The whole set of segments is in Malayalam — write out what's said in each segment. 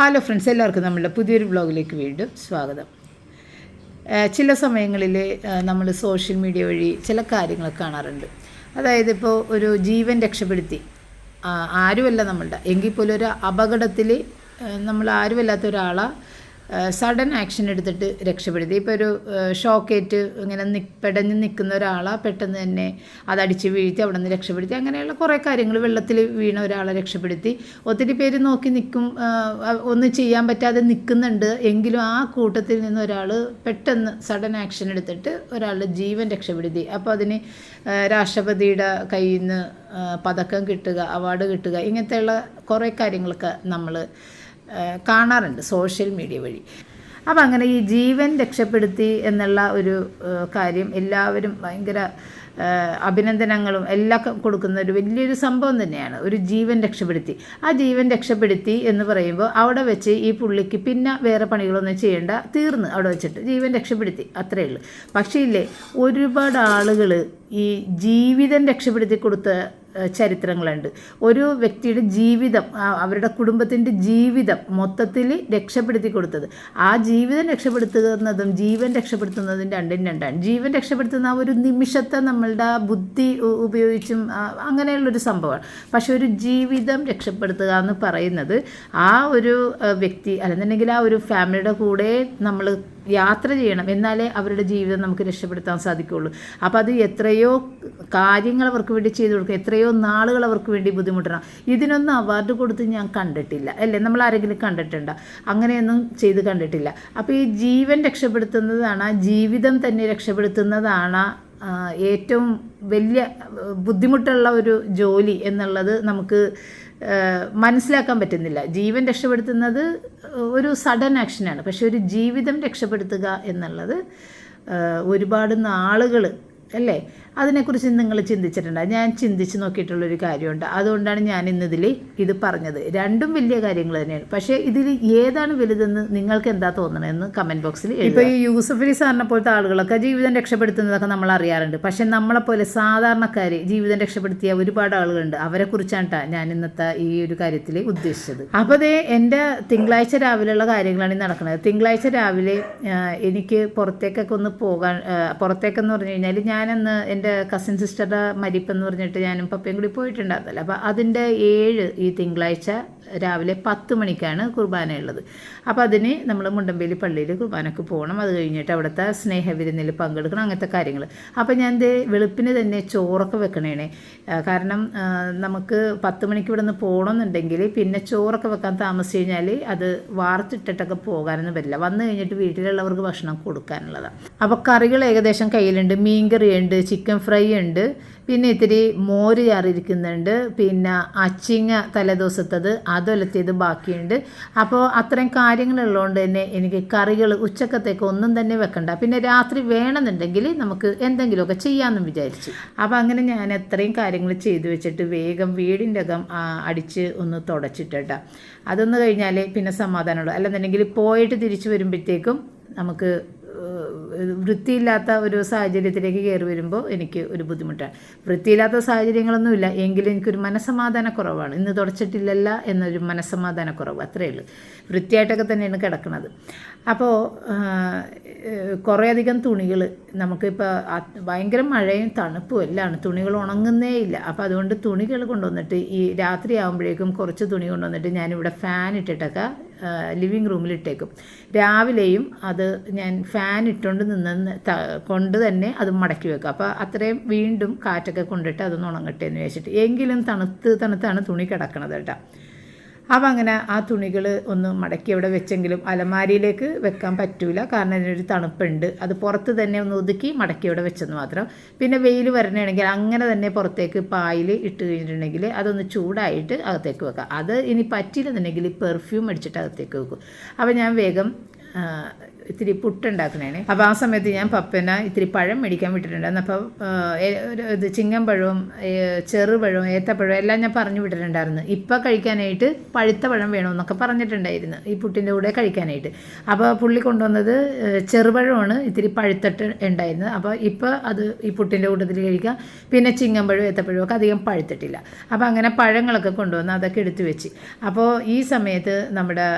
ഹലോ ഫ്രണ്ട്സ് എല്ലാവർക്കും നമ്മളുടെ പുതിയൊരു ബ്ലോഗിലേക്ക് വീണ്ടും സ്വാഗതം. ചില സമയങ്ങളിൽ നമ്മൾ സോഷ്യൽ മീഡിയ വഴി ചില കാര്യങ്ങൾ കാണാറുണ്ട്. അതായത് ഇപ്പോൾ ഒരു ജീവൻ രക്ഷപ്പെടുത്തി ആരുമല്ല നമ്മളുടെ. എങ്കിൽ പോലും ഒരു അപകടത്തിൽ നമ്മൾ ആരുമല്ലാത്ത ഒരാളെ സഡൻ ആക്ഷൻ എടുത്തിട്ട് രക്ഷപ്പെടുത്തി. ഇപ്പോൾ ഒരു ഷോക്കേറ്റ് ഇങ്ങനെ നി പെടഞ്ഞ് നിൽക്കുന്ന ഒരാളെ പെട്ടെന്ന് തന്നെ അതടിച്ച് വീഴ്ത്തി അവിടെ നിന്ന് രക്ഷപ്പെടുത്തി. അങ്ങനെയുള്ള കുറേ കാര്യങ്ങൾ വെള്ളത്തിൽ വീണ ഒരാളെ രക്ഷപ്പെടുത്തി. ഒത്തിരി പേര് നോക്കി നിൽക്കും ഒന്നും ചെയ്യാൻ പറ്റാതെ നിൽക്കുന്നുണ്ട് എങ്കിലും ആ കൂട്ടത്തിൽ നിന്ന് ഒരാൾ പെട്ടെന്ന് സഡൻ ആക്ഷൻ എടുത്തിട്ട് ഒരാളുടെ ജീവൻ രക്ഷപ്പെടുത്തി. അപ്പോൾ അതിന് രാഷ്ട്രപതിയുടെ കയ്യിൽ നിന്ന് പതക്കം കിട്ടുക അവാർഡ് കിട്ടുക ഇങ്ങനത്തെയുള്ള കുറേ കാര്യങ്ങളൊക്കെ നമ്മൾ കാണാറുണ്ട് സോഷ്യൽ മീഡിയ വഴി. അപ്പം അങ്ങനെ ഈ ജീവൻ രക്ഷപ്പെടുത്തി എന്നുള്ള ഒരു കാര്യം എല്ലാവരും ഭയങ്കര അഭിനന്ദനങ്ങളും എല്ലാം കൊടുക്കുന്ന ഒരു വലിയൊരു സംഭവം തന്നെയാണ്. ഒരു ജീവൻ രക്ഷപ്പെടുത്തി. ആ ജീവൻ രക്ഷപ്പെടുത്തി എന്ന് പറയുമ്പോൾ അവിടെ വെച്ച് ഈ പുള്ളിക്ക് പിന്നെ വേറെ പണികളൊന്നും ചെയ്യേണ്ട തീർന്ന് അവിടെ വെച്ചിട്ട് ജീവൻ രക്ഷപ്പെടുത്തി. അത്രയേ ഉള്ളൂ. പക്ഷേ ഇല്ലേ ഒരുപാട് ആളുകൾ ഈ ജീവിതം രക്ഷപ്പെടുത്തി കൊടുത്ത ചരിത്രങ്ങളുണ്ട്. ഒരു വ്യക്തിയുടെ ജീവിതം അവരുടെ കുടുംബത്തിന്റെ ജീവിതം മൊത്തത്തിൽ രക്ഷപ്പെടുത്തി കൊടുത്തത് ആ ജീവിതം രക്ഷപ്പെടുത്തുന്നതും ജീവൻ രക്ഷപ്പെടുത്തുന്നതും രണ്ടും രണ്ടാണ്. ജീവൻ രക്ഷപ്പെടുത്തുന്ന ആ ഒരു നിമിഷത്തെ നമ്മളുടെ ബുദ്ധി ഉപയോഗിച്ചും അങ്ങനെയുള്ളൊരു സംഭവമാണ്. പക്ഷെ ഒരു ജീവിതം രക്ഷപ്പെടുത്തുക എന്ന് പറയുന്നത് ആ ഒരു വ്യക്തി അല്ലെന്നുണ്ടെങ്കിൽ ആ ഒരു ഫാമിലിയുടെ കൂടെ നമ്മൾ യാത്ര ചെയ്യണം. എന്നാലേ അവരുടെ ജീവിതം നമുക്ക് രക്ഷപ്പെടുത്താൻ സാധിക്കുകയുള്ളൂ. അപ്പോൾ അത് എത്രയോ കാര്യങ്ങൾ അവർക്ക് വേണ്ടി ചെയ്തു കൊടുക്കുക എത്രയോ നാളുകൾ അവർക്ക് വേണ്ടി ബുദ്ധിമുട്ടണം. ഇതിനൊന്നും അവാർഡ് കൊടുത്ത് ഞാൻ കണ്ടിട്ടില്ല. അല്ലേ? നമ്മൾ ആരെങ്കിലും കണ്ടിട്ടുണ്ടോ? അങ്ങനെയൊന്നും ചെയ്ത് കണ്ടിട്ടില്ല. അപ്പോൾ ഈ ജീവൻ രക്ഷപ്പെടുത്തുന്നതാണ് ജീവിതം തന്നെ രക്ഷപ്പെടുത്തുന്നതാണ് ഏറ്റവും വലിയ ബുദ്ധിമുട്ടുള്ള ഒരു ജോലി എന്നുള്ളത് നമുക്ക് മനസ്സിലാക്കാൻ പറ്റുന്നില്ല. ജീവൻ രക്ഷപ്പെടുത്തുന്നത് ഒരു സഡൻ ആക്ഷനാണ് പക്ഷെ ഒരു ജീവിതം രക്ഷപ്പെടുത്തുക എന്നുള്ളത് ഒരുപാട് നാളുകൾ അല്ലേ? അതിനെക്കുറിച്ച് നിങ്ങൾ ചിന്തിച്ചിട്ടുണ്ട്? ഞാൻ ചിന്തിച്ച് നോക്കിയിട്ടുള്ളൊരു കാര്യമുണ്ട്. അതുകൊണ്ടാണ് ഞാൻ ഇന്നിതിൽ ഇത് പറഞ്ഞത്. രണ്ടും വലിയ കാര്യങ്ങൾ തന്നെയാണ്. പക്ഷേ ഇതിൽ ഏതാണ് വലുതെന്ന് നിങ്ങൾക്ക് എന്താ തോന്നണമെന്ന് കമന്റ് ബോക്സിൽ ഇപ്പോൾ ഈ യൂസഫ് അലി സാറിനെ പോലത്തെ ആളുകളൊക്കെ ജീവിതം രക്ഷപ്പെടുത്തുന്നതൊക്കെ നമ്മൾ അറിയാറുണ്ട്. പക്ഷേ നമ്മളെപ്പോലെ സാധാരണക്കാർ ജീവിതം രക്ഷപ്പെടുത്തിയ ഒരുപാട് ആളുകളുണ്ട്. അവരെ കുറിച്ചാണ് ട്ടാ ഞാൻ ഇന്നത്തെ ഈ ഒരു കാര്യത്തിൽ ഉദ്ദേശിച്ചത്. അപ്പോൾ അതേ എന്റെ തിങ്കളാഴ്ച രാവിലെയുള്ള കാര്യങ്ങളാണ് ഈ നടക്കുന്നത് തിങ്കളാഴ്ച രാവിലെ എനിക്ക് പുറത്തേക്കൊക്കെ ഒന്ന് പോകാൻ പുറത്തേക്കെന്ന് പറഞ്ഞു കഴിഞ്ഞാൽ ഞാനന്ന് എന്റെ കസിൻ സിസ്റ്ററുടെ മരിപ്പെന്ന് പറഞ്ഞിട്ട് ഞാനും പപ്പയും കൂടി പോയിട്ടുണ്ടായിരുന്നല്ലോ. അപ്പോൾ അതിന്റെ ഏഴ് ഈ തിങ്കളാഴ്ച രാവിലെ പത്ത് മണിക്കാണ് കുർബാനയുള്ളത് അപ്പോൾ അതിന് നമ്മൾ മുണ്ടമ്പേലി പള്ളിയിൽ കുർബാനക്ക് പോകണം അത് കഴിഞ്ഞിട്ട് അവിടുത്തെ സ്നേഹവിരുന്നിൽ പങ്കെടുക്കണം. അങ്ങനത്തെ കാര്യങ്ങൾ അപ്പോൾ ഞാൻ ദേ വെളുപ്പിന് തന്നെ ചോറൊക്കെ വെക്കണേണേ. കാരണം നമുക്ക് പത്ത് മണിക്ക് ഇവിടെ നിന്ന് പോകണമെന്നുണ്ടെങ്കിൽ പിന്നെ ചോറൊക്കെ വെക്കാൻ താമസിച്ച് കഴിഞ്ഞാൽ അത് വാർത്തിട്ടിട്ടൊക്കെ പോകാനൊന്നും പറ്റില്ല. വന്നു കഴിഞ്ഞിട്ട് വീട്ടിലുള്ളവർക്ക് ഭക്ഷണം കൊടുക്കാനുള്ളതാണ് അപ്പോൾ കറികൾ ഏകദേശം കയ്യിലുണ്ട്. മീൻ കറിയുണ്ട് ചിക്കൻ ഫ്രൈ ഉണ്ട്. പിന്നെ ഇത്തിരി മോര് ചാറിയിരിക്കുന്നുണ്ട്. പിന്നെ അച്ചിങ്ങ തലേദിവസത്തത് അതൊലത്തിയത് ബാക്കിയുണ്ട്. അപ്പോൾ അത്രയും കാര്യങ്ങളുള്ളതുകൊണ്ട് തന്നെ എനിക്ക് കറികൾ ഉച്ചക്കത്തേക്ക് ഒന്നും തന്നെ വെക്കണ്ട. പിന്നെ രാത്രി വേണമെന്നുണ്ടെങ്കിൽ നമുക്ക് എന്തെങ്കിലുമൊക്കെ ചെയ്യാമെന്ന് വിചാരിച്ചു. അപ്പോൾ അങ്ങനെ ഞാൻ എത്രയും കാര്യങ്ങൾ ചെയ്തു വെച്ചിട്ട് വേഗം വീടിന്റെ അകം അടിച്ച് ഒന്ന് തുടച്ചിട്ടട്ട. അതൊന്ന് കഴിഞ്ഞാൽ പിന്നെ സമാധാനമുള്ളൂ. അല്ലെന്നുണ്ടെങ്കിൽ പോയിട്ട് തിരിച്ചു വരുമ്പോഴത്തേക്കും നമുക്ക് വൃത്തിയില്ലാത്ത ഒരു സാഹചര്യത്തിലേക്ക് കയറി വരുമ്പോൾ എനിക്ക് ഒരു ബുദ്ധിമുട്ടാണ്. വൃത്തിയില്ലാത്ത സാഹചര്യങ്ങളൊന്നുമില്ല. എങ്കിലും എനിക്കൊരു മനസ്സമാധാനക്കുറവാണ് ഇന്ന് തുടച്ചിട്ടില്ലല്ല എന്നൊരു മനസ്സമാധാനക്കുറവ് അത്രയേ ഉള്ളൂ. വൃത്തിയായിട്ടൊക്കെ തന്നെയാണ് കിടക്കുന്നത് അപ്പോൾ കുറേയധികം തുണികൾ നമുക്കിപ്പോൾ ഭയങ്കര മഴയും തണുപ്പും എല്ലാമാണ് തുണികൾ ഉണങ്ങുന്നേ ഇല്ല. അപ്പോൾ അതുകൊണ്ട് തുണികൾ കൊണ്ടുവന്നിട്ട് ഈ രാത്രി ആകുമ്പോഴേക്കും കുറച്ച് തുണി കൊണ്ടുവന്നിട്ട് ഞാനിവിടെ ഫാൻ ഇട്ടിട്ടൊക്കെ ലിവിങ് റൂമിൽ ഇട്ടേക്കും. രാവിലെയും അത് ഞാൻ ഫാൻ ഇട്ടുകൊണ്ട് നിന്ന് കൊണ്ട് തന്നെ അത് മടക്കി വെക്കും. അപ്പോൾ അത്രയും വീണ്ടും കാറ്റൊക്കെ കൊണ്ടിട്ട് അതൊന്ന് ഉണങ്ങട്ടെ എന്ന് വെച്ചിട്ട് എങ്കിലും തണുത്ത് തണുത്താണ് തുണി കിടക്കണത് കേട്ടോ. അപ്പം അങ്ങനെ ആ തുണികൾ ഒന്ന് മടക്കി അവിടെ വെച്ചെങ്കിലും അലമാരിയിലേക്ക് വെക്കാൻ പറ്റൂല. കാരണം അതിനൊരു തണുപ്പുണ്ട്. അത് പുറത്ത് തന്നെ ഒന്ന് ഒതുക്കി മടക്കി അവിടെ വെച്ചെന്ന് മാത്രം. പിന്നെ വെയിൽ വരണയാണെങ്കിൽ അങ്ങനെ തന്നെ പുറത്തേക്ക് പായിൽ ഇട്ട് കഴിഞ്ഞിട്ടുണ്ടെങ്കിൽ അതൊന്ന് ചൂടായിട്ട് അകത്തേക്ക് വെക്കാം. അത് ഇനി പറ്റിയില്ലെന്നുണ്ടെങ്കിൽ പെർഫ്യൂം അടിച്ചിട്ട് അകത്തേക്ക് വെക്കും. അപ്പോൾ ഞാൻ വേഗം ഇത്തിരി പുട്ടുണ്ടാക്കണേ അപ്പോൾ ആ സമയത്ത് ഞാൻ പപ്പന ഇത്തിരി പഴം മേടിക്കാൻ വിട്ടിട്ടുണ്ടായിരുന്നു. അപ്പോൾ ഇത് ചിങ്ങം പഴവും ഏ, ചെറുപഴവും ഏത്തപ്പഴവും എല്ലാം ഞാൻ പറഞ്ഞു വിട്ടിട്ടുണ്ടായിരുന്നു. ഇപ്പം കഴിക്കാനായിട്ട് പഴുത്ത പഴം വേണമെന്നൊക്കെ പറഞ്ഞിട്ടുണ്ടായിരുന്നു. ഈ പുട്ടിന്റെ കൂടെ കഴിക്കാനായിട്ട്. അപ്പോൾ പുള്ളി കൊണ്ടുവന്നത് ചെറുപഴമാണ് ഇത്തിരി പഴുത്തിട്ട് ഉണ്ടായിരുന്നത് അപ്പോൾ ഇപ്പോൾ അത് ഈ പുട്ടിന്റെ കൂട്ടത്തിൽ കഴിക്കാം. പിന്നെ ചിങ്ങമ്പഴവും ഏത്തപ്പഴവും ഒക്കെ അധികം പഴുത്തിട്ടില്ല. അപ്പോൾ അങ്ങനെ പഴങ്ങളൊക്കെ കൊണ്ടുവന്ന് അതൊക്കെ എടുത്തു വെച്ച്. അപ്പോൾ ഈ സമയത്ത് നമ്മുടെ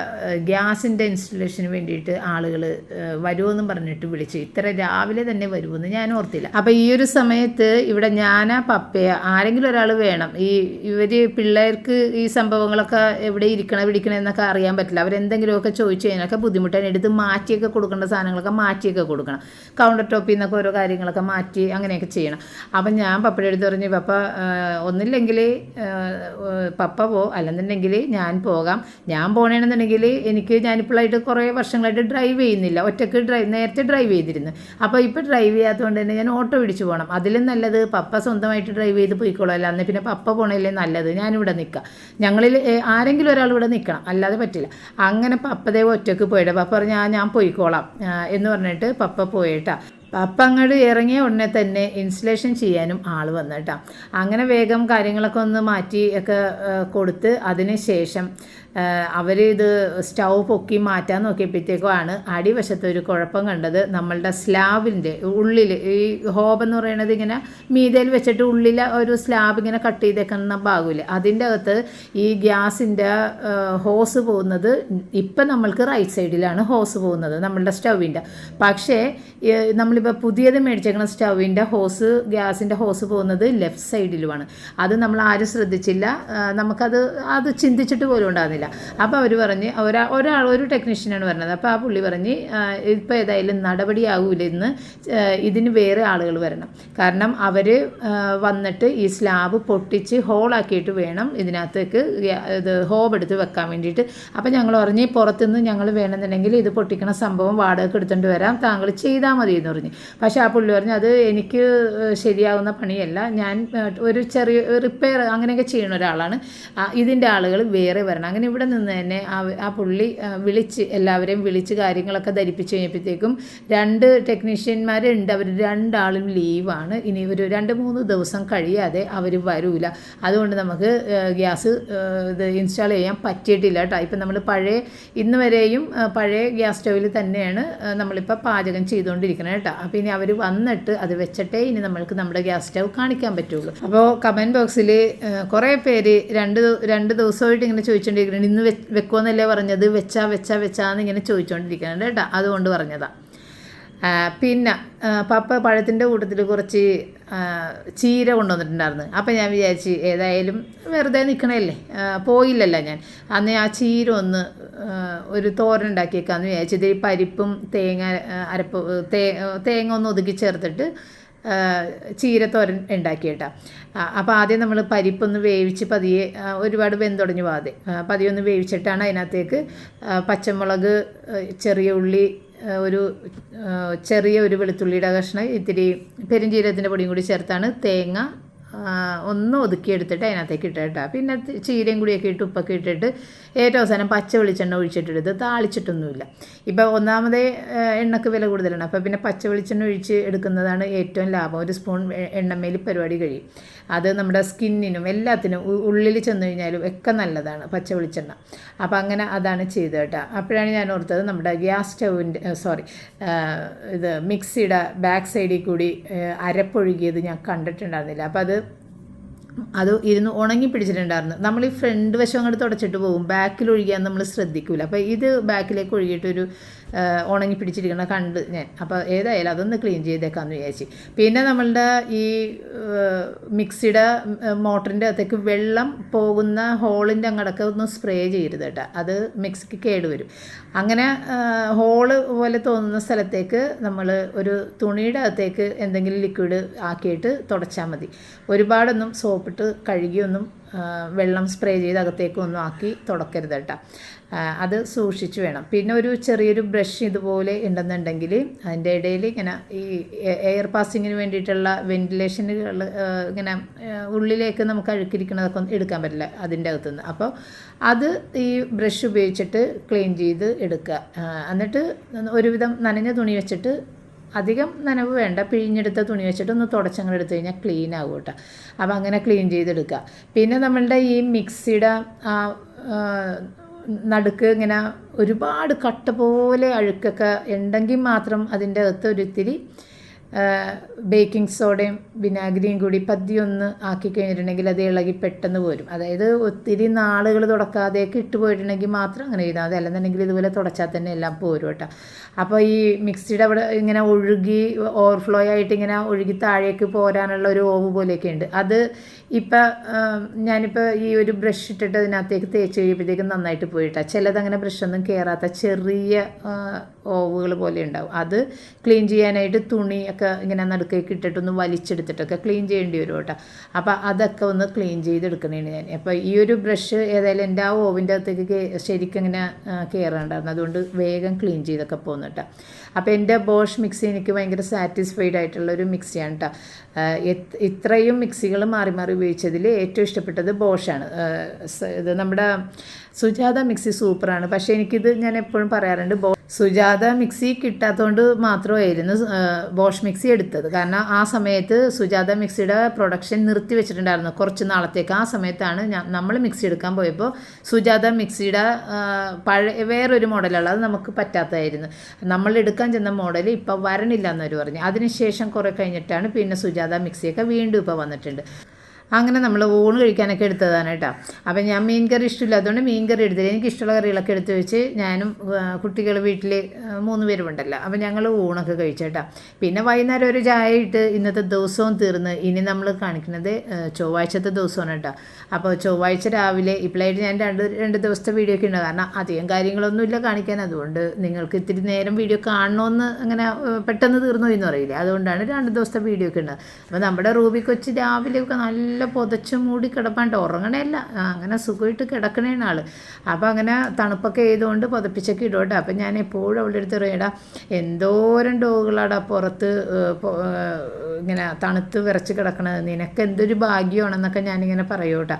ഗ്യാസിന്റെ ഇൻസ്റ്റലേഷന് വേണ്ടിയിട്ട് ആളുകൾ വരുമെന്നും പറഞ്ഞിട്ട് വിളിച്ചു. ഇത്ര രാവിലെ തന്നെ വരുമെന്ന് ഞാൻ ഓർത്തില്ല. അപ്പോൾ ഈ ഒരു സമയത്ത് ഇവിടെ ഞാനാ പപ്പയ ആരെങ്കിലും ഒരാൾ വേണം. ഈ ഇവർ പിള്ളേർക്ക് ഈ സംഭവങ്ങളൊക്കെ എവിടെ ഇരിക്കണം പിടിക്കണം എന്നൊക്കെ അറിയാൻ പറ്റില്ല. അവരെന്തെങ്കിലുമൊക്കെ ചോദിച്ചു കഴിഞ്ഞാൽ ബുദ്ധിമുട്ടാണ് എടുത്ത് മാറ്റിയൊക്കെ കൊടുക്കേണ്ട സാധനങ്ങളൊക്കെ മാറ്റിയൊക്കെ കൊടുക്കണം. കൗണ്ടർ ടോപ്പിൽ നിന്നൊക്കെ ഓരോ കാര്യങ്ങളൊക്കെ മാറ്റി അങ്ങനെയൊക്കെ ചെയ്യണം. അപ്പം ഞാൻ പപ്പയുടെ അടുത്ത് പറഞ്ഞു പപ്പ ഒന്നില്ലെങ്കിൽ പപ്പ പോ. അല്ലെന്നുണ്ടെങ്കിൽ ഞാൻ പോകാം. ഞാൻ പോകണമെന്നുണ്ടെങ്കിൽ എനിക്ക് ഞാനിപ്പോഴായിട്ട് കുറേ വർഷങ്ങളായിട്ട് ഡ്രൈവ് ചെയ്യുന്നില്ല. ഒറ്റയ്ക്ക് ഡ്രൈവ് നേരത്തെ ഡ്രൈവ് ചെയ്തിരുന്നു. അപ്പോൾ ഇപ്പോൾ ഡ്രൈവ് ചെയ്യാത്തതുകൊണ്ട് തന്നെ ഞാൻ ഓട്ടോ പിടിച്ച് പോകണം അതിലും നല്ലത് പപ്പ സ്വന്തമായിട്ട് ഡ്രൈവ് ചെയ്ത് പോയിക്കോളാം. അന്ന് പിന്നെ പപ്പ പോണല്ലേ നല്ലത്. ഞാനിവിടെ നിൽക്കാം ഞങ്ങളിൽ ആരെങ്കിലും ഒരാൾ ഇവിടെ നിൽക്കണം അല്ലാതെ പറ്റില്ല. അങ്ങനെ പപ്പതേവ് ഒറ്റയ്ക്ക് പോയിട്ട് പപ്പ പറഞ്ഞു "ആ, ഞാൻ പോയിക്കോളാം. എന്ന് പറഞ്ഞിട്ട് പപ്പ പോയിട്ടാ. പപ്പ അങ്ങോട്ട് ഇറങ്ങിയ ഉടനെ തന്നെ ഇൻസ്റ്റലേഷൻ ചെയ്യാനും ആൾ വന്നു കേട്ടോ. അങ്ങനെ വേഗം കാര്യങ്ങളൊക്കെ ഒന്ന് മാറ്റി ഒക്കെ കൊടുത്ത് അതിന് ശേഷം അവർ ഇത് സ്റ്റൗ പൊക്കി മാറ്റാൻ നോക്കിയപ്പോഴത്തേക്കുമാണ് അടിവശത്ത് ഒരു കുഴപ്പം കണ്ടത്. നമ്മളുടെ സ്ലാബിന്റെ ഉള്ളിൽ ഈ ഹോബ് എന്ന് പറയുന്നത് ഇങ്ങനെ മീതയിൽ വെച്ചിട്ട് ഉള്ളിൽ ഒരു സ്ലാബ് ഇങ്ങനെ കട്ട് ചെയ്തേക്കുന്ന ഭാഗമില്ല? അതിന്റെ അകത്ത് ഈ ഗ്യാസിന്റെ ഹോസ് പോകുന്നത് ഇപ്പം നമ്മൾക്ക് റൈറ്റ് സൈഡിലാണ് ഹോസ് പോകുന്നത് നമ്മളുടെ സ്റ്റൗവിന്റെ പക്ഷേ നമ്മളിപ്പോൾ പുതിയത് മേടിച്ചേക്കുന്ന സ്റ്റൗവിന്റെ ഹോസ് ഗ്യാസിന്റെ ഹോസ് പോകുന്നത് ലെഫ്റ്റ് സൈഡിലുമാണ് അത് നമ്മൾ ആരും ശ്രദ്ധിച്ചില്ല. നമുക്കത് അത് ചിന്തിച്ചിട്ട് പോലും ഉണ്ടാകുന്നില്ല അപ്പോൾ അവർ പറഞ്ഞ് ഒരാ ഒരാൾ ഒരു ടെക്നീഷ്യനാണ് പറഞ്ഞത്. അപ്പോൾ ആ പുള്ളി പറഞ്ഞ് ഇപ്പോൾ ഏതായാലും നടപടിയാകൂല ഇന്ന് ഇതിന് വേറെ ആളുകൾ വരണം. കാരണം അവർ വന്നിട്ട് ഈ സ്ലാബ് പൊട്ടിച്ച് ഹോളാക്കിയിട്ട് വേണം ഇതിനകത്തേക്ക് ഇത് ഹോബ് എടുത്ത് വെക്കാൻ വേണ്ടിയിട്ട്. അപ്പോൾ ഞങ്ങൾ പറഞ്ഞ് പുറത്തുനിന്ന് ഞങ്ങൾ വേണമെന്നുണ്ടെങ്കിൽ ഇത് പൊട്ടിക്കണ സംഭവം വാടകയ്ക്ക് എടുത്തുകൊണ്ട് വരാം താങ്കൾ ചെയ്താൽ മതി എന്ന് പറഞ്ഞു. പക്ഷേ ആ പുള്ളി പറഞ്ഞു അത് എനിക്ക് ശരിയാവുന്ന പണിയല്ല. ഞാൻ ഒരു ചെറിയ റിപ്പയർ അങ്ങനെയൊക്കെ ചെയ്യുന്ന ഒരാളാണ്. ഇതിന്റെ ആളുകൾ വേറെ വരണം. അങ്ങനെ ഇവിടെ നിന്ന് തന്നെ ആ പുള്ളി വിളിച്ച് എല്ലാവരെയും വിളിച്ച് കാര്യങ്ങളൊക്കെ ധരിപ്പിച്ച് കഴിഞ്ഞപ്പോഴത്തേക്കും രണ്ട് ടെക്നീഷ്യന്മാരുണ്ട്. അവർ രണ്ടാളും ലീവാണ്. ഇനി ഒരു രണ്ട് മൂന്ന് ദിവസം കഴിയാതെ അവർ വരൂല. അതുകൊണ്ട് നമുക്ക് ഗ്യാസ് ഇത് ഇൻസ്റ്റാൾ ചെയ്യാൻ പറ്റിയിട്ടില്ല കേട്ടോ. ഇപ്പം നമ്മൾ പഴയ ഇന്ന് വരെയും പഴയ ഗ്യാസ് സ്റ്റൗവിൽ തന്നെയാണ് നമ്മളിപ്പോൾ പാചകം ചെയ്തുകൊണ്ടിരിക്കുന്നത് കേട്ടോ. അപ്പോൾ ഇനി അവർ വന്നിട്ട് അത് വെച്ചിട്ടേ ഇനി നമ്മൾക്ക് നമ്മുടെ ഗ്യാസ് സ്റ്റൗ കാണിക്കാൻ പറ്റുള്ളൂ. അപ്പോൾ കമന്റ് ബോക്സിൽ കുറേ പേര് രണ്ട് രണ്ട് ദിവസമായിട്ട് ഇങ്ങനെ ചോദിച്ചുകൊണ്ടിരിക്കുന്നുണ്ട് ഇന്ന് വെ വെക്കുമെന്നല്ലേ പറഞ്ഞത്? വെച്ചാ വെച്ചാ വെച്ചാന്ന് ഇങ്ങനെ ചോദിച്ചുകൊണ്ടിരിക്കുന്നുണ്ട് കേട്ടോ. അതുകൊണ്ട് പറഞ്ഞതാണ് പിന്നെ പപ്പ പഴത്തിന്റെ കൂട്ടത്തിൽ കുറച്ച് ചീര കൊണ്ടുവന്നിട്ടുണ്ടായിരുന്നു. അപ്പം ഞാൻ വിചാരിച്ച് ഏതായാലും വെറുതെ നിൽക്കണല്ലേ പോയില്ലല്ല ഞാൻ. അന്ന് ആ ചീര ഒന്ന് ഒരു തോരൻ ഉണ്ടാക്കിയേക്കാന്ന് വിചാരിച്ചു. ഇതിൽ പരിപ്പും തേങ്ങ അരപ്പ് തേങ്ങ ഒന്ന് ഒതുക്കി ചേർത്തിട്ട് ചീരത്തോരൻ ഉണ്ടാക്കിയിട്ടാ അപ്പോൾ ആദ്യം നമ്മൾ പരിപ്പൊന്ന് വേവിച്ച് പതിയെ ഒരുപാട് വെന്തുടഞ്ഞു പോകാതെ പതിയെ ഒന്ന് വേവിച്ചിട്ടാണ് അതിനകത്തേക്ക് പച്ചമുളക് ചെറിയ ഉള്ളി ഒരു ചെറിയ ഒരു വെളുത്തുള്ളിയുടെ കഷ്ണം ഇത്തിരി പെരുംജീരകത്തിന്റെ പൊടിയും കൂടി ചേർത്താണ് തേങ്ങ ഒന്ന് ഒതുക്കിയെടുത്തിട്ട് അതിനകത്തേക്ക് ഇട്ട കേട്ടോ പിന്നെ ചീരയും കൂടിയൊക്കെ ഇട്ട് ഉപ്പൊക്കെ ഇട്ടിട്ട് ഏറ്റവും അവസാനം പച്ച വെളിച്ചെണ്ണ ഒഴിച്ചിട്ടെടുത്ത് താളിച്ചിട്ടൊന്നുമില്ല. ഇപ്പോൾ ഒന്നാമതേ എണ്ണക്ക് വില കൂടുതലാണ്. അപ്പോൾ പിന്നെ പച്ച വെളിച്ചെണ്ണ ഒഴിച്ച് എടുക്കുന്നതാണ് ഏറ്റവും ലാഭം. ഒരു സ്പൂൺ എണ്ണമേലി പരിപാടി കഴിയും. അത് നമ്മുടെ സ്കിന്നിനും എല്ലാത്തിനും ഉള്ളിൽ ചെന്ന് കഴിഞ്ഞാലും ഒക്കെ നല്ലതാണ് പച്ച വെളിച്ചെണ്ണ. അപ്പോൾ അങ്ങനെ അതാണ് ചെയ്തത് കേട്ടോ. അപ്പോഴാണ് ഞാൻ ഓർത്തത് നമ്മുടെ ഗ്യാസ് സ്റ്റൗവിന്റെ സോറി ഇത് മിക്സിയുടെ ബാക്ക് സൈഡിൽ കൂടി അരപ്പൊഴുകിയത് ഞാൻ കണ്ടിട്ടുണ്ടായിരുന്നില്ല. അപ്പോൾ അത് അത് ഇരുന്ന് ഉണങ്ങി പിടിച്ചിട്ടുണ്ടായിരുന്നു. നമ്മൾ ഈ ഫ്രണ്ട് വശം അങ്ങോട്ട് തുടച്ചിട്ട് പോകും ബാക്കിൽ ഒഴുകിയാൽ നമ്മൾ ശ്രദ്ധിക്കില്ല അപ്പോൾ ഇത് ബാക്കിലേക്ക് ഒഴുകിയിട്ടൊരു ഉണങ്ങി പിടിച്ചിരിക്കണ കണ്ട് ഞാൻ. അപ്പോൾ ഏതായാലും അതൊന്ന് ക്ലീൻ ചെയ്തേക്കാമെന്ന് വിചാരിച്ചു. പിന്നെ നമ്മളുടെ ഈ മിക്സിയുടെ മോട്ടറിന്റെ അകത്തേക്ക് വെള്ളം പോകുന്ന ഹോളിന്റെ അങ്ങടൊക്കെ ഒന്ന് സ്പ്രേ ചെയ്യരുത് കേട്ടോ. അത് മിക്സിക്ക് കേടുവരും അങ്ങനെ ഹോൾ പോലെ തോന്നുന്ന സ്ഥലത്തേക്ക് നമ്മൾ ഒരു തുണിയുടെ അകത്തേക്ക് എന്തെങ്കിലും ലിക്വിഡ് ആക്കിയിട്ട് തുടച്ചാൽ മതി. ഒരുപാടൊന്നും സോപ്പ് സോപ്പിട്ട് കഴുകിയൊന്നും വെള്ളം സ്പ്രേ ചെയ്ത് അകത്തേക്കൊന്നും ആക്കി തുടക്കരുത് കേട്ടോ. അത് സൂക്ഷിച്ച് വേണം. പിന്നെ ഒരു ചെറിയൊരു ബ്രഷ് ഇതുപോലെ ഉണ്ടെന്നുണ്ടെങ്കിൽ അതിന്റെ ഇടയിൽ ഇങ്ങനെ ഈ എയർ പാസിങ്ങിന് വേണ്ടിയിട്ടുള്ള വെന്റിലേഷനുകൾ ഇങ്ങനെ ഉള്ളിലേക്ക് നമുക്ക് അഴുക്കിരിക്കുന്നതൊക്കെ ഒന്നും എടുക്കാൻ പറ്റില്ല അതിന്റെ അകത്തുനിന്ന്. അപ്പോൾ അത് ഈ ബ്രഷ് ഉപയോഗിച്ചിട്ട് ക്ലീൻ ചെയ്ത് എടുക്കുക. എന്നിട്ട് ഒരുവിധം നനഞ്ഞ തുണി വെച്ചിട്ട് അധികം നനവ് വേണ്ട പിഴിഞ്ഞെടുത്ത തുണി വെച്ചിട്ട് ഒന്ന് തുടച്ചങ്ങൾ എടുത്തു കഴിഞ്ഞാൽ ക്ലീൻ ആകും കേട്ടോ. അപ്പോൾ അങ്ങനെ ക്ലീൻ ചെയ്തെടുക്കുക. പിന്നെ നമ്മളുടെ ഈ മിക്സിയുടെ നടുക്ക് ഇങ്ങനെ ഒരുപാട് കട്ട പോലെ അഴുക്കൊക്കെ ഉണ്ടെങ്കിൽ മാത്രം അതിന്റെ അകത്ത് ഒരിത്തിരി ബേക്കിംഗ് സോഡയും വിനാഗിരിയും കൂടി പതിയൊന്ന് ആക്കി കഴിഞ്ഞിട്ടുണ്ടെങ്കിൽ അത് ഇളകി പെട്ടെന്ന് പോരും. അതായത് ഒത്തിരി നാളുകൾ തുടക്കാതെയൊക്കെ ഇട്ട് പോയിട്ടുണ്ടെങ്കിൽ മാത്രം അങ്ങനെ ചെയ്താൽ മതി അല്ലെന്നുണ്ടെങ്കിൽ ഇതുപോലെ തുടച്ചാൽ തന്നെ എല്ലാം പോരും കേട്ടോ. അപ്പോൾ ഈ മിക്സിയുടെ അവിടെ ഇങ്ങനെ ഒഴുകി ഓവർഫ്ലോ ആയിട്ട് ഇങ്ങനെ ഒഴുകി താഴേക്ക് പോരാനുള്ള ഒരു ഓവ് പോലെയൊക്കെ ഉണ്ട്. അത് ഇപ്പം ഞാനിപ്പോൾ ഈ ഒരു ബ്രഷ് ഇട്ടിട്ട് അതിനകത്തേക്ക് തേച്ച് കഴിയുമ്പോഴത്തേക്കും നന്നായിട്ട് പോയിട്ടാണ് ചിലത് അങ്ങനെ ബ്രഷൊന്നും കയറാത്ത ചെറിയ ഓവുകൾ പോലെ ഉണ്ടാവും. അത് ക്ലീൻ ചെയ്യാനായിട്ട് തുണി ഒക്കെ ഇങ്ങനെ നടുക്കേക്ക് ഇട്ടിട്ടൊന്ന് വലിച്ചെടുത്തിട്ടൊക്കെ ക്ലീൻ ചെയ്യേണ്ടി വരും കേട്ടോ. അപ്പോൾ അതൊക്കെ ഒന്ന് ക്ലീൻ ചെയ്തെടുക്കണേണ് ഞാൻ. അപ്പോൾ ഈ ഒരു ബ്രഷ് ഏതായാലും എന്റെ ആ ഓവിന്റെ അകത്തേക്ക് ശരിക്കും ഇങ്ങനെ കയറേണ്ടായിരുന്നു അതുകൊണ്ട് വേഗം ക്ലീൻ ചെയ്തൊക്കെ പോകുന്നു കേട്ടോ. അപ്പോൾ എന്റെ ബോഷ് മിക്സി എനിക്ക് ഭയങ്കര സാറ്റിസ്ഫൈഡ് ആയിട്ടുള്ള ഒരു മിക്സിയാണ് കേട്ടോ. ഇത്രയും മിക്സികൾ മാറി മാറി ഉപയോഗിച്ചതിൽ ഏറ്റവും ഇഷ്ടപ്പെട്ടത് ബോഷാണ് ഇത് നമ്മുടെ സുജാത മിക്സി സൂപ്പറാണ് പക്ഷേ എനിക്കിത് ഞാൻ എപ്പോഴും പറയാറുണ്ട് ബോ സുജാത മിക്സി കിട്ടാത്തതുകൊണ്ട് മാത്രമായിരുന്നു ബോഷ് മിക്സി എടുത്തത്. കാരണം ആ സമയത്ത് സുജാത മിക്സിയുടെ പ്രൊഡക്ഷൻ നിർത്തി വെച്ചിട്ടുണ്ടായിരുന്നു. കുറച്ച് നാളത്തേക്ക് ആ സമയത്താണ് നമ്മൾ മിക്സി എടുക്കാൻ പോയപ്പോൾ സുജാത മിക്സിയുടെ പഴയ വേറൊരു മോഡലുള്ളത് നമുക്ക് പറ്റാത്തതായിരുന്നു നമ്മൾ എടുക്കാൻ ചെന്ന മോഡൽ ഇപ്പോൾ വരണില്ല എന്നവർ പറഞ്ഞു. അതിനുശേഷം കുറേ കഴിഞ്ഞിട്ടാണ് പിന്നെ സുജാത മിക്സിയൊക്കെ വീണ്ടും ഇപ്പോൾ വന്നിട്ടുണ്ട്. അങ്ങനെ നമ്മൾ ഊണ് കഴിക്കാനൊക്കെ എടുത്തതാണ് കേട്ടോ. അപ്പം ഞാൻ മീൻ കറി ഇഷ്ടമില്ല അതുകൊണ്ട് മീൻ കറി എടുത്തില്ല. എനിക്ക് ഇഷ്ടമുള്ള കറികളൊക്കെ എടുത്ത് വെച്ച് ഞാനും കുട്ടികൾ വീട്ടിൽ മൂന്ന് പേരുമുണ്ടല്ലോ. അപ്പം ഞങ്ങൾ ഊണൊക്കെ കഴിച്ചു കേട്ടോ. പിന്നെ വൈകുന്നേരം ഒരു ചായ ഇട്ട് ഇന്നത്തെ ദിവസവും തീർന്ന്. ഇനി നമ്മൾ കാണിക്കുന്നത് ചൊവ്വാഴ്ചത്തെ ദിവസമാണ് കേട്ടോ. അപ്പോൾ ചൊവ്വാഴ്ച രാവിലെ ഇപ്പോഴായിട്ട് ഞാൻ രണ്ട് രണ്ട് ദിവസത്തെ വീഡിയോ ഒക്കെ ഉണ്ട്. കാരണം അധികം കാര്യങ്ങളൊന്നുമില്ല കാണിക്കാൻ. അതുകൊണ്ട് നിങ്ങൾക്ക് ഇത്തിരി നേരം വീഡിയോ കാണണമെന്ന് അങ്ങനെ പെട്ടെന്ന് തീർന്നു എന്ന് അറിയില്ല അതുകൊണ്ടാണ് രണ്ട് ദിവസത്തെ വീഡിയോ ഒക്കെ ഉണ്ട്. അപ്പോൾ നമ്മുടെ റൂബി കൊച്ച് രാവിലെ ഒക്കെ നല്ല പുതച്ച് മൂടി കിടപ്പാണ്ട് ഉറങ്ങണേല്ല അങ്ങനെ സുഖമായിട്ട് കിടക്കണേണ് ആൾ അപ്പോൾ അങ്ങനെ തണുപ്പൊക്കെ ചെയ്തുകൊണ്ട് പുതപ്പിച്ചൊക്കെ ഇടോട്ടെ അപ്പം ഞാൻ എപ്പോഴും അവളുടെ അടുത്ത് പറയടാ എന്തോരം ഡോഗുകളാടാ പുറത്ത് ഇങ്ങനെ തണുത്ത് വിറച്ച് കിടക്കണത്. നിനക്ക് എന്തൊരു ഭാഗ്യമാണെന്നൊക്കെ ഞാനിങ്ങനെ പറയൂട്ടാ.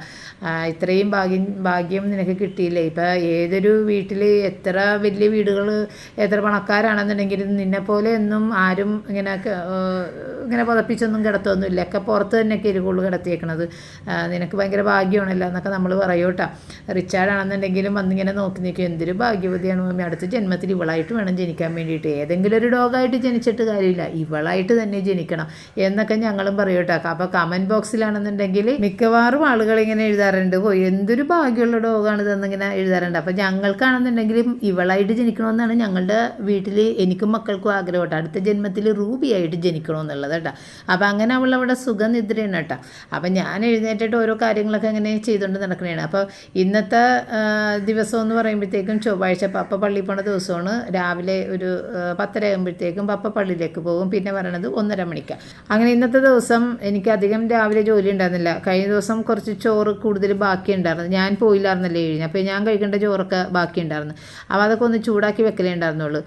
ഇത്രയും ഭാഗ്യം ഭാഗ്യം നിനക്ക് കിട്ടിയില്ലേ? ഇപ്പം ഏതൊരു വീട്ടിൽ എത്ര വലിയ വീടുകൾ എത്ര പണക്കാരാണെന്നുണ്ടെങ്കിലും നിന്നെ പോലെ ഒന്നും ആരും ഇങ്ങനെ ഇങ്ങനെ പുതപ്പിച്ചൊന്നും കിടത്തൊന്നുമില്ല. ഒക്കെ പുറത്ത് തന്നെയൊക്കെ ഇരുകുള്ളു കിടത്തിയേക്കണത്. നിനക്ക് ഭയങ്കര ഭാഗ്യമാണല്ലോ എന്നൊക്കെ നമ്മൾ പറയൂട്ടാ റിച്ചാർഡാണെന്നുണ്ടെങ്കിലും വന്നിങ്ങനെ നോക്കി നിൽക്കും. എന്തൊരു ഭാഗ്യവതിയാണ് മമ്മി അടുത്ത ജന്മത്തിൽ ഇവളായിട്ട് വേണം ജനിക്കാൻ വേണ്ടിയിട്ട്. ഏതെങ്കിലും ഒരു ഡോഗായിട്ട് ജനിച്ചിട്ട് കാര്യമില്ല. ഇവളായിട്ട് തന്നെ ജനിക്കണം എന്നൊക്കെ ഞങ്ങളും പറയൂട്ടാ അപ്പോൾ കമന്റ് ബോക്സിലാണെന്നുണ്ടെങ്കിൽ മിക്കവാറും ആളുകൾ ഇങ്ങനെ എഴുതാറുണ്ട്. ഓ എന്തൊരു ഭാഗ്യമുള്ള ഡോഗാണ് ഇതെന്നിങ്ങനെ എഴുതാറുണ്ട്. അപ്പോൾ ഞങ്ങൾക്കാണെന്നുണ്ടെങ്കിലും ഇവളായിട്ട് ജനിക്കണമെന്നാണ് ഞങ്ങളുടെ വീട്ടിൽ എനിക്കും മക്കൾക്കും ആഗ്രഹം കേട്ടോ. അടുത്ത ജന്മത്തിൽ റൂബിയായിട്ട് ജനിക്കണമെന്നുള്ളത് കേട്ടോ. അപ്പോൾ അങ്ങനെ അവൾ അവിടെ സുഖനിദ്രയാണ് കേട്ടോ. അപ്പം ഞാൻ എഴുന്നേറ്റിട്ട് ഓരോ കാര്യങ്ങളൊക്കെ അങ്ങനെ ചെയ്തുകൊണ്ട് നടക്കണതാണ് അപ്പോൾ ഇന്നത്തെ ദിവസം എന്ന് പറയുമ്പോഴത്തേക്കും ചൊവ്വാഴ്ച പപ്പ പള്ളിയിൽ പോണ ദിവസമാണ്. രാവിലെ ഒരു പത്തര ആകുമ്പോഴത്തേക്കും പപ്പ പള്ളിയിലേക്ക് പോകും. പിന്നെ പറയണത് ഒന്നര മണിക്ക്. അങ്ങനെ ഇന്നത്തെ ദിവസം എനിക്ക് അധികം രാവിലെ ജോലി ഉണ്ടായിരുന്നില്ല. കഴിഞ്ഞ ദിവസം കുറച്ച് ചോറ് കൂടുതൽ ബാക്കി ഉണ്ടായിരുന്നു ഞാൻ പോയില്ലായിരുന്നല്ലേ കഴിഞ്ഞു അപ്പോൾ ഞാൻ കഴിക്കേണ്ട ചോറൊക്കെ ബാക്കി ഉണ്ടായിരുന്നു അപ്പോൾ അതൊക്കെ ഒന്ന് ചൂടാക്കി വെക്കലേ ഉണ്ടായിരുന്നുള്ളൂ.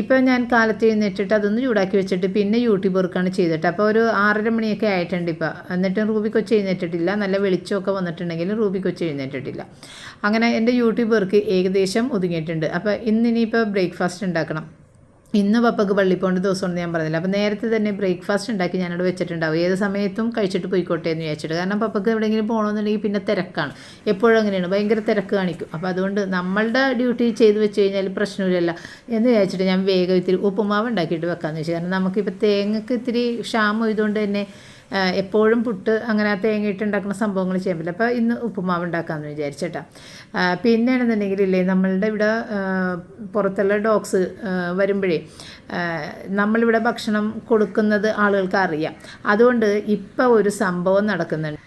ഇപ്പോൾ ഞാൻ കാലത്ത് എഴുന്നേറ്റിട്ട് അതൊന്ന് ചൂടാക്കി വെച്ചിട്ട് പിന്നെ യൂട്യൂബ് വർക്കാണ് ചെയ്തിട്ട്. അപ്പോൾ ഒരു ആറര മണിയൊക്കെ ആയിട്ടുണ്ട് ഇപ്പോൾ എന്നിട്ടും റൂബി കൊച്ച് എഴുന്നേറ്റിട്ടില്ല. നല്ല വെളിച്ചമൊക്കെ വന്നിട്ടുണ്ടെങ്കിലും റൂബി കൊച്ച് എഴുന്നേറ്റിട്ടില്ല. അങ്ങനെ എന്റെ യൂട്യൂബ് വർക്ക് ഏകദേശം ഒതുങ്ങിയിട്ടുണ്ട്. അപ്പോൾ ഇന്നിനിയിപ്പോൾ ബ്രേക്ക്ഫാസ്റ്റ് ഉണ്ടാക്കണം. ഇന്ന് പപ്പക്ക് പള്ളി പോകേണ്ട ദിവസമുണ്ട് ഞാൻ പറഞ്ഞില്ല. അപ്പോൾ നേരത്തെ തന്നെ ബ്രേക്ക്ഫാസ്റ്റ് ഉണ്ടാക്കി ഞാനവിടെ വെച്ചിട്ടുണ്ടാവും. ഏത് സമയത്തും കഴിച്ചിട്ട് പോയിക്കോട്ടെ എന്ന് വിചാരിച്ചിട്ട്. കാരണം പപ്പക്ക് എവിടെയെങ്കിലും പോകണമെന്നുണ്ടെങ്കിൽ പിന്നെ തിരക്കാണ്. എപ്പോഴും അങ്ങനെയാണ്. ഭയങ്കര തിരക്ക് കാണിക്കും. അപ്പോൾ അതുകൊണ്ട് നമ്മളുടെ ഡ്യൂട്ടി ചെയ്ത് വെച്ച് കഴിഞ്ഞാൽ പ്രശ്നമില്ലല്ല എന്ന് വിചാരിച്ചിട്ട് ഞാൻ വേഗം ഇത്തിരി ഉപ്പുമാവ് ഉണ്ടാക്കിയിട്ട് വെക്കാമെന്ന് വെച്ചു കാരണം നമുക്കിപ്പോൾ തേങ്ങക്ക് ഇത്തിരി ക്ഷാമം ഇതുകൊണ്ട് തന്നെ എപ്പോഴും പുട്ട് അങ്ങനെ തേങ്ങയിട്ട് ഉണ്ടാക്കുന്ന സംഭവങ്ങൾ ചെയ്യാൻ പറ്റില്ല. അപ്പോൾ ഇന്ന് ഉപ്പുമാവ് ഉണ്ടാക്കാമെന്ന് വിചാരിച്ചേട്ടാ. പിന്നെയാണെന്നുണ്ടെങ്കിൽ ഇല്ലേ നമ്മളുടെ ഇവിടെ പുറത്തുള്ള ഡോഗ്സ് വരുമ്പോഴേ നമ്മളിവിടെ ഭക്ഷണം കൊടുക്കുന്നത് ആളുകൾക്ക് അറിയാം. അതുകൊണ്ട് ഇപ്പോൾ ഒരു സംഭവം നടക്കുന്നുണ്ട്.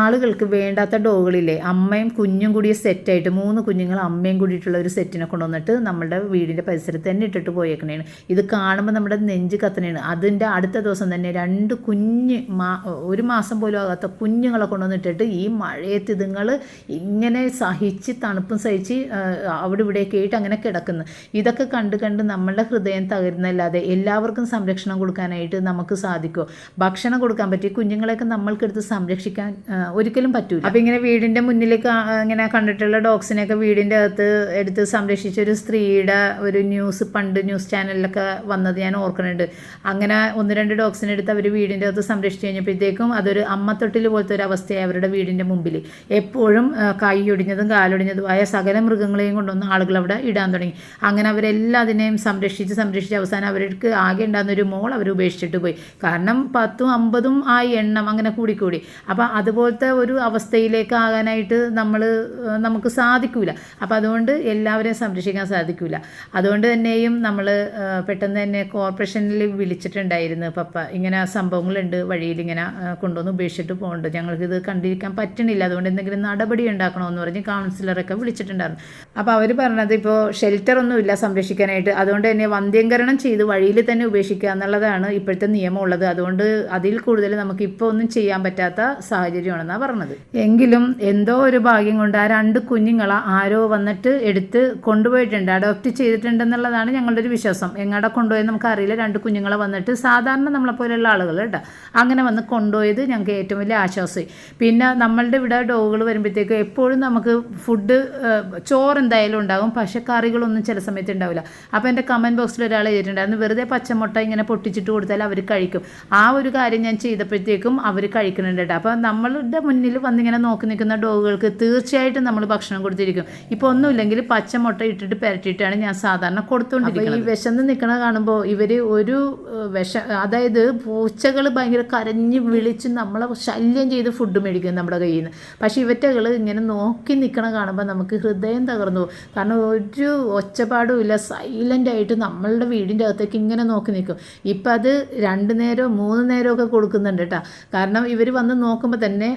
ആളുകൾക്ക് വേണ്ടാത്ത ഡോഗുകളില്ലേ? അമ്മയും കുഞ്ഞും കൂടി സെറ്റായിട്ട് മൂന്ന് കുഞ്ഞുങ്ങൾ അമ്മയും കൂടിയിട്ടുള്ള ഒരു സെറ്റിനെ കൊണ്ടുവന്നിട്ട് നമ്മുടെ വീടിന്റെ പരിസരത്ത് തന്നെ ഇട്ടിട്ട് പോയേക്കണേണ്. ഇത് കാണുമ്പോൾ നമ്മുടെ നെഞ്ച് കത്തണേണ്. അതിന്റെ അടുത്ത ദിവസം തന്നെ രണ്ട് കുഞ്ഞ് മാ ഒരു മാസം പോലും ആകാത്ത കുഞ്ഞുങ്ങളെ കൊണ്ടുവന്നിട്ടിട്ട് ഈ മഴയത്ത് ഇതുങ്ങൾ ഇങ്ങനെ സഹിച്ച് തണുപ്പും സഹിച്ച് അവിടെ ഇവിടെയൊക്കെ ആയിട്ട് അങ്ങനെ കിടക്കുന്നു. ഇതൊക്കെ കണ്ട് കണ്ട് നമ്മളുടെ ഹൃദയം തകരുന്നല്ലാതെ എല്ലാവർക്കും സംരക്ഷണം കൊടുക്കാനായിട്ട് നമുക്ക് സാധിക്കുമോ ഭക്ഷണം കൊടുക്കാൻ പറ്റി കുഞ്ഞുങ്ങളെയൊക്കെ നമ്മൾക്കെടുത്ത് സംരക്ഷിക്കാൻ ഒരിക്കലും പറ്റൂല. അപ്പം ഇങ്ങനെ വീടിന്റെ മുന്നിൽ കാ- ഇങ്ങനെ കണ്ടിട്ടുള്ള ഡോഗ്സിനെയൊക്കെ വീടിന്റെ അകത്ത് എടുത്ത് സംരക്ഷിച്ച ഒരു സ്ത്രീയുടെ ഒരു ന്യൂസ് പണ്ട് ന്യൂസ് ചാനലിലൊക്കെ വന്നത് ഞാൻ ഓർക്കുന്നുണ്ട്. അങ്ങനെ ഒന്ന് രണ്ട് ഡോഗ്സിനെ എടുത്ത് അവർ വീടിന്റെ അകത്ത് സംരക്ഷിച്ച് കഴിഞ്ഞപ്പോഴത്തേക്കും അതൊരു അമ്മത്തൊട്ടിൽ പോലത്തെ ഒരു അവസ്ഥയായി അവരുടെ വീടിന്റെ മുമ്പിൽ. എപ്പോഴും കൈയൊടിഞ്ഞതും കാലൊടിഞ്ഞതുമായ സകല മൃഗങ്ങളെയും കൊണ്ടുവന്ന് ആളുകൾ അവിടെ ഇടാൻ തുടങ്ങി. അങ്ങനെ അവരെല്ലാം അതിനെയും സംരക്ഷിച്ച് സംരക്ഷിച്ച് അവസാനം അവർക്ക് ആകെ ഉണ്ടാകുന്ന ഒരു മോൾ അവർ ഉപേക്ഷിച്ചിട്ട് പോയി. കാരണം പത്തും അമ്പതും ആ എണ്ണം അങ്ങനെ കൂടിക്കൂടി. അപ്പോൾ അതുപോലത്തെ ഒരു അവസ്ഥയിലേക്ക് ആകാനായിട്ട് നമ്മൾ നമുക്ക് സാധിക്കില്ല അപ്പോൾ അതുകൊണ്ട് എല്ലാവരെയും സംരക്ഷിക്കാൻ സാധിക്കില്ല അതുകൊണ്ട് തന്നെയും നമ്മൾ പെട്ടെന്ന് തന്നെ കോർപ്പറേഷനിൽ വിളിച്ചിട്ടുണ്ടായിരുന്നു. പപ്പ ഇങ്ങനെ സംഭവങ്ങളുണ്ട്. വഴിയിൽ ഇങ്ങനെ കൊണ്ടുവന്ന് ഉപേക്ഷിച്ചിട്ട് പോകുന്നുണ്ട് ഞങ്ങൾക്കിത് കണ്ടിരിക്കാൻ പറ്റണില്ല. അതുകൊണ്ട് എന്തെങ്കിലും നടപടി ഉണ്ടാക്കണമെന്ന് പറഞ്ഞ് കൗൺസിലറൊക്കെ വിളിച്ചിട്ടുണ്ടായിരുന്നു. അപ്പോൾ അവർ പറഞ്ഞത് ഇപ്പോൾ ഷെൽട്ടർ ഒന്നുമില്ല സംരക്ഷിക്കാനായിട്ട്. അതുകൊണ്ട് തന്നെ വന്ധ്യംകരണം ചെയ്ത് വഴിയിൽ തന്നെ ഉപേക്ഷിക്കുക എന്നുള്ളതാണ് ഇപ്പോഴത്തെ നിയമമുള്ളത് അതുകൊണ്ട് അതിൽ കൂടുതൽ നമുക്ക് ഇപ്പോൾ ഒന്നും ചെയ്യാൻ പറ്റാത്ത സാഹചര്യമാണെന്നാണ് പറഞ്ഞത്. എങ്കിലും എന്തോ ഒരു ഭാഗ്യം കൊണ്ട് ആ രണ്ട് കുഞ്ഞുങ്ങളെ ആരോ വന്നിട്ട് എടുത്ത് കൊണ്ടുപോയിട്ടുണ്ട് അഡോപ്റ്റ് ചെയ്തിട്ടുണ്ടെന്നുള്ളതാണ് ഞങ്ങളുടെ ഒരു വിശ്വാസം. എങ്ങടെ കൊണ്ടുപോയെന്ന് നമുക്കറിയില്ല. രണ്ട് കുഞ്ഞുങ്ങളെ വന്നിട്ട് സാധാരണ നമ്മളെപ്പോലെയുള്ള ആളുകൾ കേട്ടോ. അങ്ങനെ വന്ന് കൊണ്ടുപോയത് ഞങ്ങൾക്ക് ഏറ്റവും വലിയ ആശ്വാസമായി. പിന്നെ നമ്മളുടെ ഇവിടെ ഡോഗുകൾ വരുമ്പോഴത്തേക്ക് എപ്പോഴും നമുക്ക് ഫുഡ് ചോറ് എന്തായാലും ഉണ്ടാകും. പക്ഷേ കറികളൊന്നും ചില സമയത്ത് ഉണ്ടാവില്ല. അപ്പോൾ എന്റെ കമന്റ് ബോക്സിൽ ഒരാൾ എഴുതിയിട്ടുണ്ടായിരുന്നു വെറുതെ പച്ചമുട്ട ഇങ്ങനെ പൊട്ടിച്ചിട്ട് കൊടുത്താൽ അവർ കഴിക്കും. ആ ഒരു കാര്യം ഞാൻ ചെയ്തപ്പോഴത്തേക്കും അവർ കഴിക്കുന്നുണ്ട് കേട്ടോ. അപ്പോൾ നമ്മളുടെ മുന്നിൽ വന്നിങ്ങനെ നോക്കി നിൽക്കുന്ന ഡോഗുകൾക്ക് തീർച്ചയായിട്ടും നമ്മൾ ഭക്ഷണം കൊടുത്തിരിക്കും. ഇപ്പോൾ ഒന്നുമില്ലെങ്കിൽ പച്ചമുട്ട ഇട്ടിട്ട് പെരട്ടിയിട്ടാണ് ഞാൻ സാധാരണ കൊടുത്തുകൊണ്ടിരിക്കുന്നത് ഈ വിശന്ന് നിൽക്കണ കാണുമ്പോൾ ഇവർ ഒരു വിഷ അതായത് പൂച്ചകൾ ഭയങ്കര കരഞ്ഞ് വിളിച്ച് നമ്മളെ ശല്യം ചെയ്ത് ഫുഡ് മേടിക്കും നമ്മുടെ കയ്യിൽ നിന്ന് പക്ഷേ ഇവറ്റകൾ ഇങ്ങനെ നോക്കി നിൽക്കണ കാണുമ്പോൾ നമുക്ക് ഹൃദയം തകർന്നു പോകും. കാരണം ഒരു ഒച്ചപ്പാടും ഇല്ല സൈലന്റ് ആയിട്ട് നമ്മളുടെ വീടിന്റെ അകത്തേക്ക് ഇങ്ങനെ നോക്കി നിൽക്കും. ഇപ്പം അത് രണ്ട് നേരമോ മൂന്ന് നേരമോ ഒക്കെ കൊടുക്കുന്നുണ്ട് കേട്ടോ. കാരണം ഇവർ വന്ന് നോക്കുമ്പോൾ തന്നെ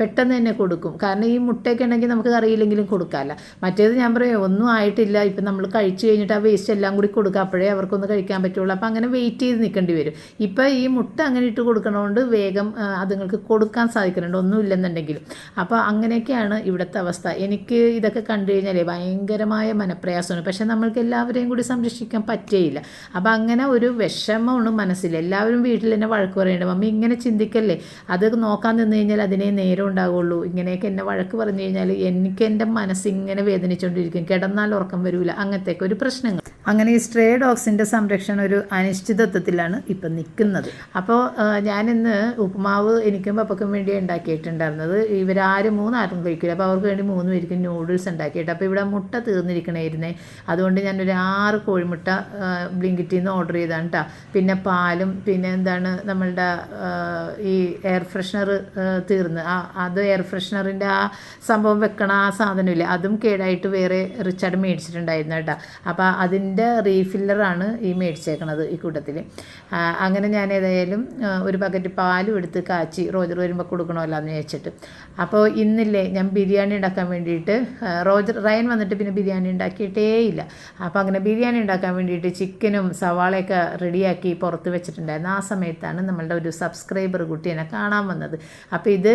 പെട്ടെന്ന് തന്നെ കൊടുക്കും. കാരണം ഈ മുട്ടയൊക്കെ ഉണ്ടെങ്കിൽ നമുക്ക് അറിയില്ലെങ്കിലും കൊടുക്കാമല്ല മറ്റേത് ഞാൻ പറയും ഒന്നും ആയിട്ടില്ല. ഇപ്പം നമ്മൾ കഴിച്ചു കഴിഞ്ഞിട്ട് ആ വേസ്റ്റ് എല്ലാം കൂടി കൊടുക്കുക. അപ്പോഴേ അവർക്കൊന്ന് കഴിക്കാൻ പറ്റുള്ളൂ. അപ്പോൾ അങ്ങനെ വെയിറ്റ് ചെയ്ത് നിൽക്കേണ്ടി വരും. ഇപ്പം ഈ മുട്ട അങ്ങനെ ഇട്ട് കൊടുക്കണതുകൊണ്ട് വേഗം അതുങ്ങൾക്ക് കൊടുക്കാൻ സാധിക്കുന്നുണ്ട്. ഒന്നുമില്ലെന്നുണ്ടെങ്കിലും അപ്പോൾ അങ്ങനെയൊക്കെയാണ് ഇവിടുത്തെ അവസ്ഥ. എനിക്ക് ഇതൊക്കെ കണ്ടു കഴിഞ്ഞാലേ ഭയങ്കരമായ മനപ്രയാസമാണ്. പക്ഷെ നമ്മൾക്ക് എല്ലാവരെയും കൂടി സംരക്ഷിക്കാൻ പറ്റേയില്ല. അപ്പോൾ അങ്ങനെ ഒരു വിഷമമാണ് മനസ്സിൽ. എല്ലാവരും വീട്ടിൽ തന്നെ വഴക്ക് പറയുന്നുണ്ട് മമ്മി ഇങ്ങനെ ചിന്തിക്കല്ലേ? അത് നോക്കാൻ നിന്ന് കഴിഞ്ഞാൽ അതിനെ നേരം ഉണ്ടാവുള്ളൂ. ഇങ്ങനെയൊക്കെ എന്നെ വഴക്ക് പറഞ്ഞു കഴിഞ്ഞാൽ എനിക്ക് എന്റെ മനസ്സിങ്ങനെ വേദനിച്ചുകൊണ്ടിരിക്കും കിടന്നാൽ ഉറക്കം വരില്ല അങ്ങനത്തെയൊക്കെ ഒരു പ്രശ്നങ്ങൾ. അങ്ങനെ ഈ സ്ട്രേ ഡോഗ്സിന്റെ സംരക്ഷണം ഒരു അനിശ്ചിതത്വത്തിലാണ് ഇപ്പം നിൽക്കുന്നത്. അപ്പോൾ ഞാനിന്ന് ഉപ്പുമാവ് എനിക്കും പപ്പക്കും വേണ്ടി ഉണ്ടാക്കിയിട്ടുണ്ടായിരുന്നത്. ഇവരാരും മൂന്നാരും കഴിക്കില്ല. അപ്പോൾ അവർക്ക് വേണ്ടി മൂന്ന് പേർക്കും നൂഡിൽസ് ഉണ്ടാക്കിയിട്ട്. അപ്പോൾ ഇവിടെ മുട്ട തീർന്നിരിക്കണമായിരുന്നേ അതുകൊണ്ട് ഞാനൊരു ആറ് കോഴിമുട്ട ബ്ലിങ്കിറ്റിൽ നിന്ന് ഓർഡർ ചെയ്താണ് കേട്ടോ പിന്നെ പാലും പിന്നെ എന്താണ് നമ്മളുടെ ഈ എയർ ഫ്രഷ്നർ തീർന്ന്. ആ അത് എയർ ഫ്രഷ്നറിന്റെ ആ സംഭവം വെക്കണ ആ സാധനമില്ല അതും കേടായിട്ട് വേറെ റിച്ചാർഡ് മേടിച്ചിട്ടുണ്ടായിരുന്നു കേട്ടോ. അപ്പോൾ അതിന്റെ റീഫില്ലറാണ് ഈ മേടിച്ചേക്കണത് ഈ കൂട്ടത്തിൽ അങ്ങനെ ഞാൻ ഏതായാലും ഒരു ബക്കറ്റ് പാലും എടുത്ത് കാച്ചി റോജർ വരുമ്പോൾ കൊടുക്കണമല്ലോ എന്ന് വെച്ചിട്ട് അപ്പോൾ ഇന്നില്ലേ ഞാൻ ബിരിയാണി ഉണ്ടാക്കാൻ വേണ്ടിയിട്ട് റോജർ റയൻ വന്നിട്ട് പിന്നെ ബിരിയാണി ഉണ്ടാക്കിയിട്ടേ ഇല്ല. അപ്പോൾ അങ്ങനെ ബിരിയാണി ഉണ്ടാക്കാൻ വേണ്ടിയിട്ട് ചിക്കനും സവാളയൊക്കെ റെഡിയാക്കി പുറത്ത് വെച്ചിട്ടുണ്ടായിരുന്നു. ആ സമയത്താണ് നമ്മളുടെ ഒരു സബ്സ്ക്രൈബർ കുട്ടി എന്നെ കാണാൻ വന്നത്. അപ്പോൾ ഇത്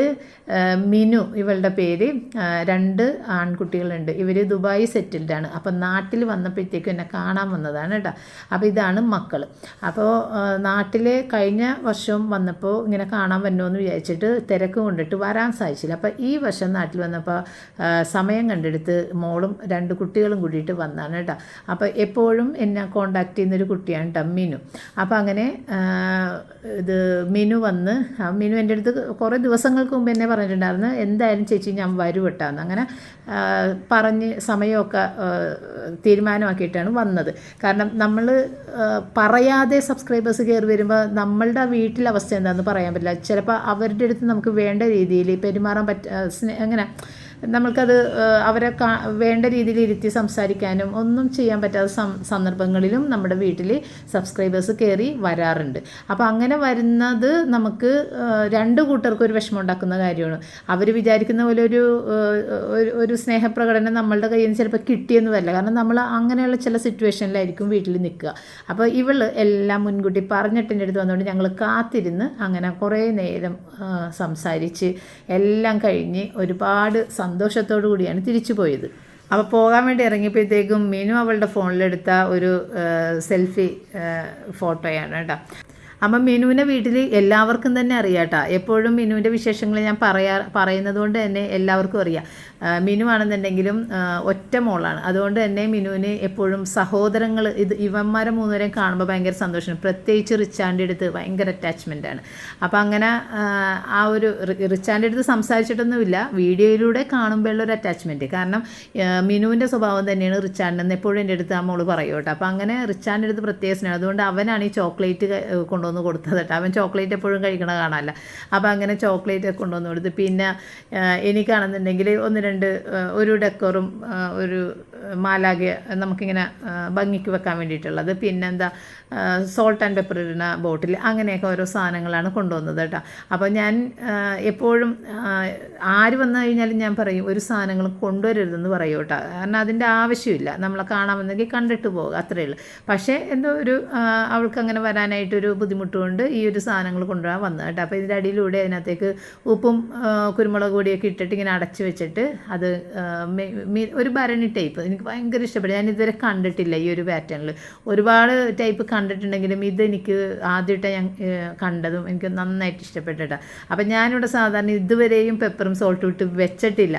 മിനു ഇവളുടെ പേര് രണ്ട് ആൺകുട്ടികളുണ്ട്. ഇവർ ദുബായ് സെറ്റിൽഡാണ്. അപ്പം നാട്ടിൽ വന്നപ്പോഴത്തേക്കും എന്നെ കാണാൻ വന്നതാണ് കേട്ടോ. അപ്പോൾ ഇതാണ് മക്കൾ അപ്പോൾ നാട്ടിൽ കഴിഞ്ഞ വർഷം വന്നപ്പോൾ ഇങ്ങനെ കാണാൻ വരണമെന്ന് വിചാരിച്ചിട്ട് തിരക്ക് കൊണ്ടിട്ട് വരാൻ സാധിച്ചില്ല. അപ്പോൾ ഈ വർഷം നാട്ടിൽ വന്നപ്പോൾ സമയം കണ്ടെടുത്ത് മോളും രണ്ട് കുട്ടികളും കൂടിയിട്ട് വന്നാണ് കേട്ടോ. അപ്പോൾ എപ്പോഴും എന്നെ കോണ്ടാക്ട് ചെയ്യുന്നൊരു കുട്ടിയാണ് കേട്ടോ മിനു. അപ്പോൾ അങ്ങനെ ഇത് മിനു വന്ന് മിനു എന്റെ അടുത്ത് കുറേ ദിവസങ്ങൾക്ക് മുമ്പ് എന്നെ പറഞ്ഞിട്ടുണ്ടായിരുന്നു എന്തായാലും ചേച്ചി ഞാൻ വരും കേട്ടാന്ന് അങ്ങനെ പറഞ്ഞ് സമയമൊക്കെ തീരുമാനമാക്കിയിട്ടാണ് വന്നത്. കാരണം നമ്മൾ പറയാതെ സബ്സ്ക്രൈബേഴ്സ് കയറി വരുമ്പോൾ നമ്മളുടെ വീട്ടിലെ അവസ്ഥ എന്താണെന്ന് പറയാൻ പറ്റില്ല. ചിലപ്പോൾ അവരുടെ അടുത്ത് നമുക്ക് വേണ്ട രീതിയിൽ പെരുമാറാൻ പറ്റ അങ്ങനെ നമ്മൾക്കത് അവരെ വേണ്ട രീതിയിൽ ഇരുത്തി സംസാരിക്കാനും ഒന്നും ചെയ്യാൻ പറ്റാത്ത സന്ദർഭങ്ങളിലും നമ്മുടെ വീട്ടിൽ സബ്സ്ക്രൈബേഴ്സ് കയറി വരാറുണ്ട്. അപ്പോൾ അങ്ങനെ വരുന്നത് നമുക്ക് രണ്ട് കൂട്ടർക്കും ഒരു വിഷമം ഉണ്ടാക്കുന്ന കാര്യമാണ്. അവർ വിചാരിക്കുന്ന പോലെ ഒരു ഒരു- സ്നേഹപ്രകടനം നമ്മളുടെ കയ്യിൽ നിന്ന് ചിലപ്പോൾ കിട്ടിയെന്ന് വരില്ല. കാരണം നമ്മൾ അങ്ങനെയുള്ള ചില സിറ്റുവേഷനിലായിരിക്കും വീട്ടിൽ നിൽക്കുക. അപ്പോൾ ഇവൾ എല്ലാം മുൻകൂട്ടി പറഞ്ഞിട്ട് എന്റെ അടുത്ത് വന്നുകൊണ്ട് ഞങ്ങൾ കാത്തിരുന്ന് അങ്ങനെ കുറേ നേരം സംസാരിച്ച് എല്ലാം കഴിഞ്ഞ് ഒരുപാട് സന്തോഷത്തോടു കൂടിയാണ് തിരിച്ചു പോയത്. അപ്പോൾ പോകാൻ വേണ്ടി ഇറങ്ങിയപ്പോഴത്തേക്കും മീനു അവളുടെ ഫോണിലെടുത്ത ഒരു സെൽഫി ഫോട്ടോയാണ് കേട്ടോ. അപ്പം മിനുവിന്റെ വീട്ടിൽ എല്ലാവർക്കും തന്നെ അറിയാട്ടോ. എപ്പോഴും മിനുവിന്റെ വിശേഷങ്ങൾ ഞാൻ പറയാ പറയുന്നത് കൊണ്ട് തന്നെ എല്ലാവർക്കും അറിയാം. മിനു ആണെന്നുണ്ടെങ്കിലും ഒറ്റ മോളാണ്. അതുകൊണ്ട് തന്നെ മിനുവിന് എപ്പോഴും സഹോദരങ്ങൾ ഇത് ഇവന്മാരെ മൂന്നുപേരെയും കാണുമ്പോൾ ഭയങ്കര സന്തോഷമാണ്. പ്രത്യേകിച്ച് റിച്ചാന്റെ അടുത്ത് ഭയങ്കര അറ്റാച്ച്മെന്റ് ആണ്. അപ്പോൾ അങ്ങനെ ആ, ഒരു റിച്ചാന്റെ അടുത്ത് സംസാരിച്ചിട്ടൊന്നുമില്ല. വീഡിയോയിലൂടെ കാണുമ്പോഴുള്ള ഒരു അറ്റാച്ച്മെന്റ് കാരണം മിനുവിന്റെ സ്വഭാവം തന്നെയാണ് റിച്ചാണ്ടെന്ന് എപ്പോഴും എന്റെ അടുത്ത് ആ മോൾ പറയൂട്ടോ അപ്പോൾ അങ്ങനെ റിച്ചാന്റെ അടുത്ത് പ്രത്യേക സ്നേഹം. അതുകൊണ്ട് അവനാണ് ഈ ചോക്ലേറ്റ് ക- കൊണ്ടുവന്ന് കൊടുത്തത് കേട്ടോ. അവൻ ചോക്ലേറ്റ് എപ്പോഴും കഴിക്കണ കാണാമല്ല അപ്പോൾ അങ്ങനെ ചോക്ലേറ്റ് കൊണ്ടുവന്ന് കൊടുത്ത്. പിന്നെ എനിക്കാണെന്നുണ്ടെങ്കിൽ ഒന്ന് രണ്ട് ഒരു ഡെക്കറും ഒരു മാലാഗ നമുക്കിങ്ങനെ ഭംഗിക്ക് വെക്കാൻ വേണ്ടിയിട്ടുള്ളത്. പിന്നെന്താ സോൾട്ട് ആൻഡ് പെപ്പർ ഇടുന്ന ബോട്ടിൽ അങ്ങനെയൊക്കെ ഓരോ സാധനങ്ങളാണ് കൊണ്ടുവന്നത് കേട്ടോ. അപ്പോൾ ഞാൻ എപ്പോഴും ആര് വന്നു കഴിഞ്ഞാലും ഞാൻ പറയും ഒരു സാധനങ്ങൾ കൊണ്ടുവരരുതെന്ന് പറയൂ കേട്ടോ. കാരണം അതിന്റെ ആവശ്യമില്ല. നമ്മളെ കാണാമെന്നെങ്കിൽ കണ്ടിട്ട് പോകുക അത്രയേ ഉള്ളൂ. പക്ഷേ എന്തോ ഒരു അവൾക്ക് അങ്ങനെ വരാനായിട്ടൊരു ബുദ്ധിമുട്ടുകൊണ്ട് ഈ ഒരു സാധനങ്ങൾ കൊണ്ടുവരാൻ വന്നത് കേട്ടോ. അപ്പോൾ ഇതിന്റെ അടിയിലൂടെ അതിനകത്തേക്ക് ഉപ്പും കുരുമുളക് പൊടിയൊക്കെ ഇട്ടിട്ട് ഇങ്ങനെ അടച്ച് വെച്ചിട്ട് അത് ഒരു ഭരണി ടൈപ്പ്. എനിക്ക് ഭയങ്കര ഇഷ്ടപ്പെട്ടു. ഞാൻ ഇതുവരെ കണ്ടിട്ടില്ല ഈ ഒരു പാറ്റേണിൽ. ഒരുപാട് ടൈപ്പ് കണ്ടിട്ടുണ്ടെങ്കിലും ഇത് എനിക്ക് ആദ്യമായിട്ട് ഞാൻ കണ്ടതും. എനിക്ക് നന്നായിട്ട് ഇഷ്ടപ്പെട്ടിട്ടാണ് അപ്പം ഞാനിവിടെ സാധാരണ ഇതുവരെയും പെപ്പറും സോൾട്ടും ഇട്ട് വെച്ചിട്ടില്ല.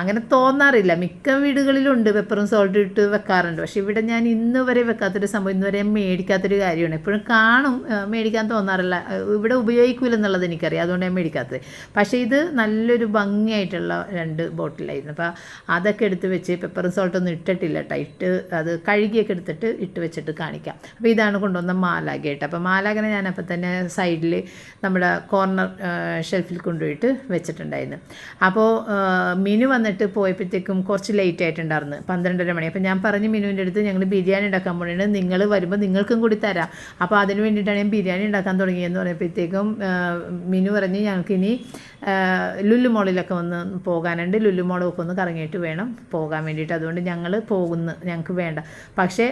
അങ്ങനെ തോന്നാറില്ല. മിക്ക വീടുകളിലുണ്ട് പെപ്പറും സോൾട്ടും ഇട്ട് വെക്കാറുണ്ട്. പക്ഷേ ഇവിടെ ഞാൻ ഇന്ന് വരെ വെക്കാത്തൊരു സംഭവം ഇന്ന് വരെ മേടിക്കാത്തൊരു കാര്യമാണ്. എപ്പോഴും കാണും മേടിക്കാൻ തോന്നാറില്ല. ഇവിടെ ഉപയോഗിക്കൂലെന്നുള്ളത് എനിക്കറിയാം. അതുകൊണ്ട് ഞാൻ മേടിക്കാത്തത്. പക്ഷേ ഇത് നല്ലൊരു ഭംഗിയായിട്ടുള്ള രണ്ട് ബോട്ടിലായിരുന്നു. അപ്പോൾ അതൊക്കെ എടുത്ത് വെച്ച് പെപ്പറും സോൾട്ടൊന്നും ഇട്ടിട്ടില്ല കേട്ടോ ഇട്ട് അത് കഴുകിയൊക്കെ എടുത്തിട്ട് ഇട്ട് വെച്ചിട്ട് കാണിക്കാം. അപ്പോൾ ഇതാണ് കൊണ്ടുവന്ന മാലാഗ കേട്ടോ അപ്പോൾ മാലാഗനെ ഞാൻ അപ്പോൾ തന്നെ സൈഡിൽ നമ്മുടെ കോർണർ ഷെൽഫിൽ കൊണ്ടുപോയിട്ട് വെച്ചിട്ടുണ്ടായിരുന്നു. അപ്പോൾ മിനു വന്നിട്ട് പോയപ്പോഴത്തേക്കും കുറച്ച് ലേറ്റ് ആയിട്ടുണ്ടായിരുന്നു. പന്ത്രണ്ടര മണി. അപ്പോൾ ഞാൻ പറഞ്ഞ് മിനുവിന്റെ അടുത്ത് ഞങ്ങൾ ബിരിയാണി ഉണ്ടാക്കാൻ പോകണേ നിങ്ങൾ വരുമ്പോൾ നിങ്ങൾക്കും കൂടി തരാം. അപ്പോൾ അതിന് വേണ്ടിയിട്ടാണ് ഞാൻ ബിരിയാണി ഉണ്ടാക്കാൻ തുടങ്ങിയെന്ന് പറഞ്ഞപ്പോഴത്തേക്കും മിനു പറഞ്ഞ് ഞങ്ങൾക്കിനി ലുല്ലു ലുലു മോളിലൊക്കെ ഒന്ന് പോകാനുണ്ട്. ലുല്ലു മോളൊക്കെ ഒന്ന് കറങ്ങിയിട്ട് വേണം പോകാൻ വേണ്ടിയിട്ട്. അതുകൊണ്ട് ഞങ്ങൾ പോകുന്നു. ഞങ്ങൾക്ക് വേണ്ട. പക്ഷേ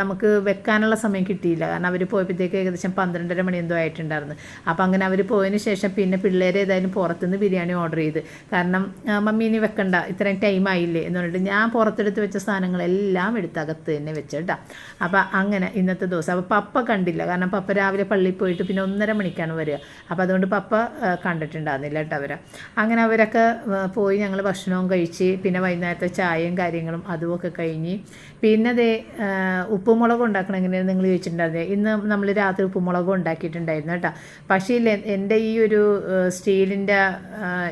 നമുക്ക് വെക്കാനുള്ള സമയം കിട്ടിയില്ല. കാരണം അവർ പോയപ്പോഴത്തേക്ക് ഏകദേശം പന്ത്രണ്ടര മണി എന്തോ ആയിട്ടുണ്ടായിരുന്നു. അപ്പോൾ അങ്ങനെ അവർ പോയതിന് ശേഷം പിന്നെ പിള്ളേരെ ഏതായാലും പുറത്തുനിന്ന് ബിരിയാണി ഓർഡർ ചെയ്ത്. കാരണം മമ്മി ഇനി വെക്കണ്ട. ഇത്രയും ടൈം ആയില്ലേ? എന്ന് പറഞ്ഞിട്ട് ഞാൻ പുറത്തെടുത്ത് വെച്ച സാധനങ്ങളെല്ലാം എടുത്ത് അകത്ത് തന്നെ വെച്ചിട്ടാണ് അപ്പോൾ അങ്ങനെ ഇന്നത്തെ ദിവസം. അപ്പോൾ പപ്പ കണ്ടില്ല. കാരണം പപ്പ രാവിലെ പള്ളിയിൽ പോയിട്ട് പിന്നെ ഒന്നര മണിക്കാണ് വരിക. അപ്പോൾ അതുകൊണ്ട് പപ്പ കണ്ടിട്ടുണ്ടായിരുന്നില്ല കേട്ടോ അവരെ. അങ്ങനെ അവരൊക്കെ പോയി ഞങ്ങൾ ഭക്ഷണവും കഴിച്ച് പിന്നെ വൈകുന്നേരത്തെ ചായയും കാര്യങ്ങളും അതുമൊക്കെ കഴിഞ്ഞ് പിന്നെ ആ, ഉപ്പുമുളക് ഉണ്ടാക്കണം എങ്ങനെയാണ് നിങ്ങൾ ചോദിച്ചിട്ടുണ്ടായിരുന്നത് ഇന്ന് നമ്മൾ രാത്രി ഉപ്പുമുളക് ഉണ്ടാക്കിയിട്ടുണ്ടായിരുന്നു കേട്ടോ. പക്ഷേ എന്റെ ഈ ഒരു സ്റ്റീലിന്റെ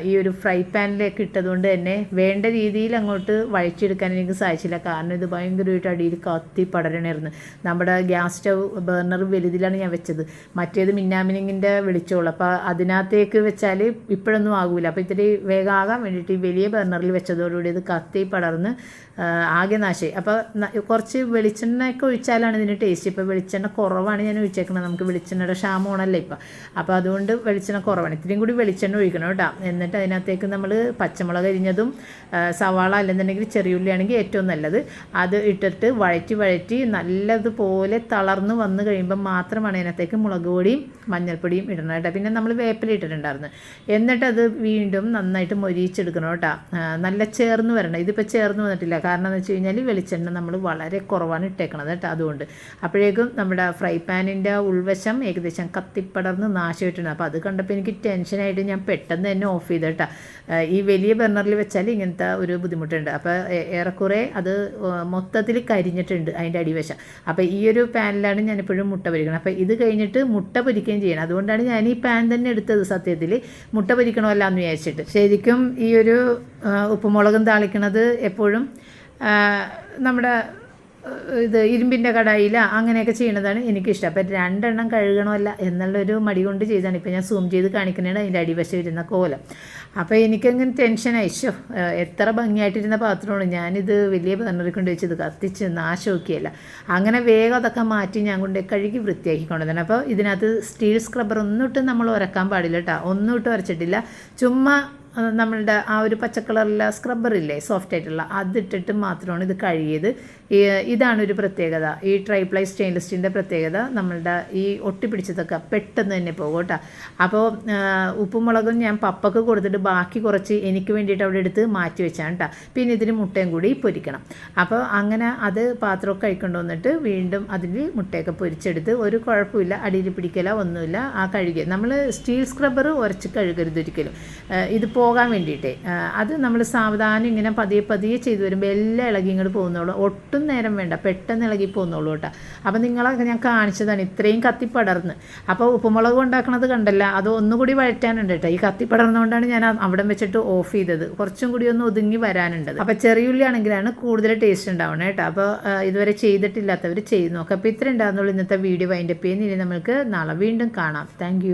ഈ ഒരു ഫ്രൈ പാനിലേക്ക് ഇട്ടതുകൊണ്ട് തന്നെ വേണ്ട രീതിയിൽ അങ്ങോട്ട് വഴിച്ചെടുക്കാൻ എനിക്ക് സാധിച്ചില്ല. കാരണം ഇത് ഭയങ്കരമായിട്ട് അടിയിൽ കത്തി പടരണമായിരുന്നു നമ്മുടെ ഗ്യാസ് സ്റ്റവ് ബർണർ വലുതിലാണ് ഞാൻ വെച്ചത്. മറ്റേത് മിന്നാമിനിങ്ങിന്റെ വെളിച്ചോളൂ അപ്പോൾ അതിനകത്തേക്ക് വെച്ചാൽ ഇപ്പോഴൊന്നും ആകില്ല അപ്പോൾ ഇത്തിരി വേഗം ആകാൻ വേണ്ടിയിട്ട് ഈ വലിയ ബർണറിൽ വെച്ചതോടുകൂടി ഇത് കത്തി പടർന്ന് ആകെ നാശമായി അപ്പോൾ കുറച്ച് വെളിച്ചെണ്ണയൊക്കെ ഒഴിച്ചാലാണ് ഇതിന് ടേസ്റ്റ് ഇപ്പോൾ വെളിച്ചെണ്ണ കുറവാണ് ഞാൻ ഒഴിച്ചേക്കുന്നത്. നമുക്ക് വെളിച്ചെണ്ണയുടെ ക്ഷാമമാണല്ലോ ഇപ്പോൾ അപ്പോൾ അതുകൊണ്ട് വെളിച്ചെണ്ണ കുറവാണ്. ഇത്രയും കൂടി വെളിച്ചെണ്ണ ഒഴിക്കണം കേട്ടോ. എന്നിട്ട് അതിനകത്തേക്ക് നമ്മൾ പച്ചമുളക് അരിഞ്ഞതും സവാള അല്ലെന്നുണ്ടെങ്കിൽ ചെറിയുള്ളിയാണെങ്കിൽ ഏറ്റവും നല്ലത്. അത് ഇട്ടിട്ട് വഴറ്റി വഴറ്റി നല്ലതുപോലെ തളർന്ന് വന്ന് കഴിയുമ്പോൾ മാത്രമാണ് അതിനകത്തേക്ക് മുളക് പൊടിയും മഞ്ഞൾപ്പൊടിയും ഇടണം കേട്ടോ. പിന്നെ നമ്മൾ വേപ്പില ഇട്ടിട്ടുണ്ടായിരുന്നു. എന്നിട്ട് അത് വീണ്ടും നന്നായിട്ട് മൊരിയിച്ചെടുക്കണം കേട്ടോ. നല്ല ചേർന്ന് വരണം. ഇതിപ്പോൾ ചേർന്ന് വന്നിട്ടില്ല. കാരണം എന്ന് വെച്ച് കഴിഞ്ഞാൽ വെളിച്ചെണ്ണ നമ്മൾ വളരെ കുറവാണ് ഇട്ടേക്കണത് കേട്ടോ അതുകൊണ്ട്. അപ്പോഴേക്കും നമ്മുടെ ഫ്രൈ പാനിന്റെ ഉൾവശം ഏകദേശം കത്തിപ്പടർന്ന് നാശമായിട്ടുണ്ട്. അപ്പോൾ അത് കണ്ടപ്പോൾ എനിക്ക് ടെൻഷനായിട്ട് ഞാൻ പെട്ടെന്ന് തന്നെ ഓഫ് ചെയ്ത് കേട്ടോ. ഈ വലിയ ബർണറിൽ വെച്ചാൽ ഇങ്ങനത്തെ ഒരു ബുദ്ധിമുട്ടുണ്ട്. അപ്പോൾ ഏറെക്കുറെ അത് മൊത്തത്തിൽ കരിഞ്ഞിട്ടുണ്ട് അതിന്റെ അടിവശം. അപ്പോൾ ഈ ഒരു പാനിലാണ് ഞാൻ ഞാനിപ്പോഴും മുട്ട പൊരിക്കണം അപ്പോൾ ഇത് കഴിഞ്ഞിട്ട് മുട്ട പൊരിക്കുകയും ചെയ്യണം. അതുകൊണ്ടാണ് ഞാൻ ഈ പാൻ തന്നെ എടുത്തത് സത്യത്തിൽ. മുട്ട പൊരിക്കണമല്ല എന്ന് വിചാരിച്ചിട്ട്. ശരിക്കും ഈ ഒരു ഉപ്പുമുളകും താളിക്കണത് എപ്പോഴും നമ്മുടെ ഇത് ഇരുമ്പിന്റെ കടായില അങ്ങനെയൊക്കെ ചെയ്യണതാണ് എനിക്കിഷ്ടം. അപ്പം രണ്ടെണ്ണം കഴുകണമല്ല എന്നുള്ളൊരു മടി കൊണ്ട് ചെയ്താണ് ഇപ്പം ഞാൻ സൂം ചെയ്ത് കാണിക്കുന്നതാണ് അതിന്റെ അടിവശം ഇരുന്ന കോലം. അപ്പോൾ എനിക്കങ്ങനെ ടെൻഷൻ അയച്ചോ എത്ര ഭംഗിയായിട്ടിരുന്ന പാത്രമാണ്. ഞാനിത് വലിയ ബർണറിൽ കൊണ്ട് വെച്ചത് കത്തിച്ച് നാശമൊക്കെയല്ല. അങ്ങനെ വേഗം അതൊക്കെ മാറ്റി ഞാൻ കൊണ്ട് കഴുകി വൃത്തിയാക്കി കൊണ്ടുവന്നു അപ്പോൾ ഇതിനകത്ത് സ്റ്റീൽ സ്ക്രബ്ബർ ഒന്നും നമ്മൾ ഉരക്കാൻ പാടില്ല കേട്ടോ. ഒന്നും ഇട്ട് ഉരച്ചിട്ടില്ല. ചുമ്മാ നമ്മളുടെ ആ ഒരു പച്ചക്കളറിലെ സ്ക്രബ്ബർ ഇല്ലേ സോഫ്റ്റ് ആയിട്ടുള്ള അതിട്ടിട്ട് മാത്രമാണ് ഇത് കഴുകിയത്. ഇതാണ് ഒരു പ്രത്യേകത. ഈ ട്രൈപ്ലൈ സ്റ്റെയിൻലെസ് സ്റ്റീലിന്റെ പ്രത്യേകത നമ്മളുടെ ഈ ഒട്ടിപ്പിടിച്ചതൊക്കെ പെട്ടെന്ന് തന്നെ പോകും കേട്ടോ. അപ്പോൾ ഉപ്പും മുളകും ഞാൻ പപ്പക്ക് കൊടുത്തിട്ട് ബാക്കി കുറച്ച് എനിക്ക് വേണ്ടിയിട്ട് അവിടെ എടുത്ത് മാറ്റി വെച്ചാണ് കേട്ടോ. പിന്നെ ഇതിന് മുട്ടയും കൂടി പൊരിക്കണം. അപ്പോൾ അങ്ങനെ അത് പാത്രമൊക്കെ കഴിക്കൊണ്ട് വന്നിട്ട് വീണ്ടും അതിൽ മുട്ടയൊക്കെ പൊരിച്ചെടുത്ത് ഒരു കുഴപ്പമില്ല അടിയിൽ പിടിക്കല ഒന്നുമില്ല ആ കഴുകി നമ്മൾ സ്റ്റീൽ സ്ക്രബ്ബർ ഉരച്ച് കഴുകരുത് ഒരിക്കലും. ഇത് പോകാൻ വേണ്ടിയിട്ടേ. അത് നമ്മൾ സാവധാനം ഇങ്ങനെ പതിയെ പതിയെ ചെയ്തു വരുമ്പോൾ എല്ലാം ഇളകി ഇങ്ങോട്ട് പോകുന്നുള്ളൂ ഒട്ടും നേരം വേണ്ട. പെട്ടെന്ന് ഇളകി പോകുന്നുള്ളൂ കേട്ടോ. അപ്പോൾ നിങ്ങളൊക്കെ ഞാൻ കാണിച്ചതാണ്. ഇത്രയും കത്തിപ്പടർന്ന് അപ്പോൾ ഉപ്പുമുളക് ഉണ്ടാക്കണത് കണ്ടല്ല. അത് ഒന്നുകൂടി വഴറ്റാനുണ്ട് കേട്ടോ. ഈ കത്തിപ്പടർന്നുകൊണ്ടാണ് ഞാൻ അവിടെ വെച്ചിട്ട് ഓഫ് ചെയ്തത്. കുറച്ചും കൂടി ഒന്ന് ഒതുങ്ങി വരാനുണ്ട്. അപ്പോൾ ചെറിയുള്ളി ആണെങ്കിലാണ് കൂടുതൽ ടേസ്റ്റ് ഉണ്ടാവണം കേട്ടോ. അപ്പോൾ ഇതുവരെ ചെയ്തിട്ടില്ലാത്തവർ ചെയ്ത് നോക്കാം. അപ്പോൾ ഇത്ര ഉണ്ടാകുന്നുള്ളൂ ഇന്നത്തെ വീഡിയോ വൈൻഡപ്പ് ചെയ്യുന്ന ഇനി നമുക്ക് നാളെ വീണ്ടും കാണാം. താങ്ക്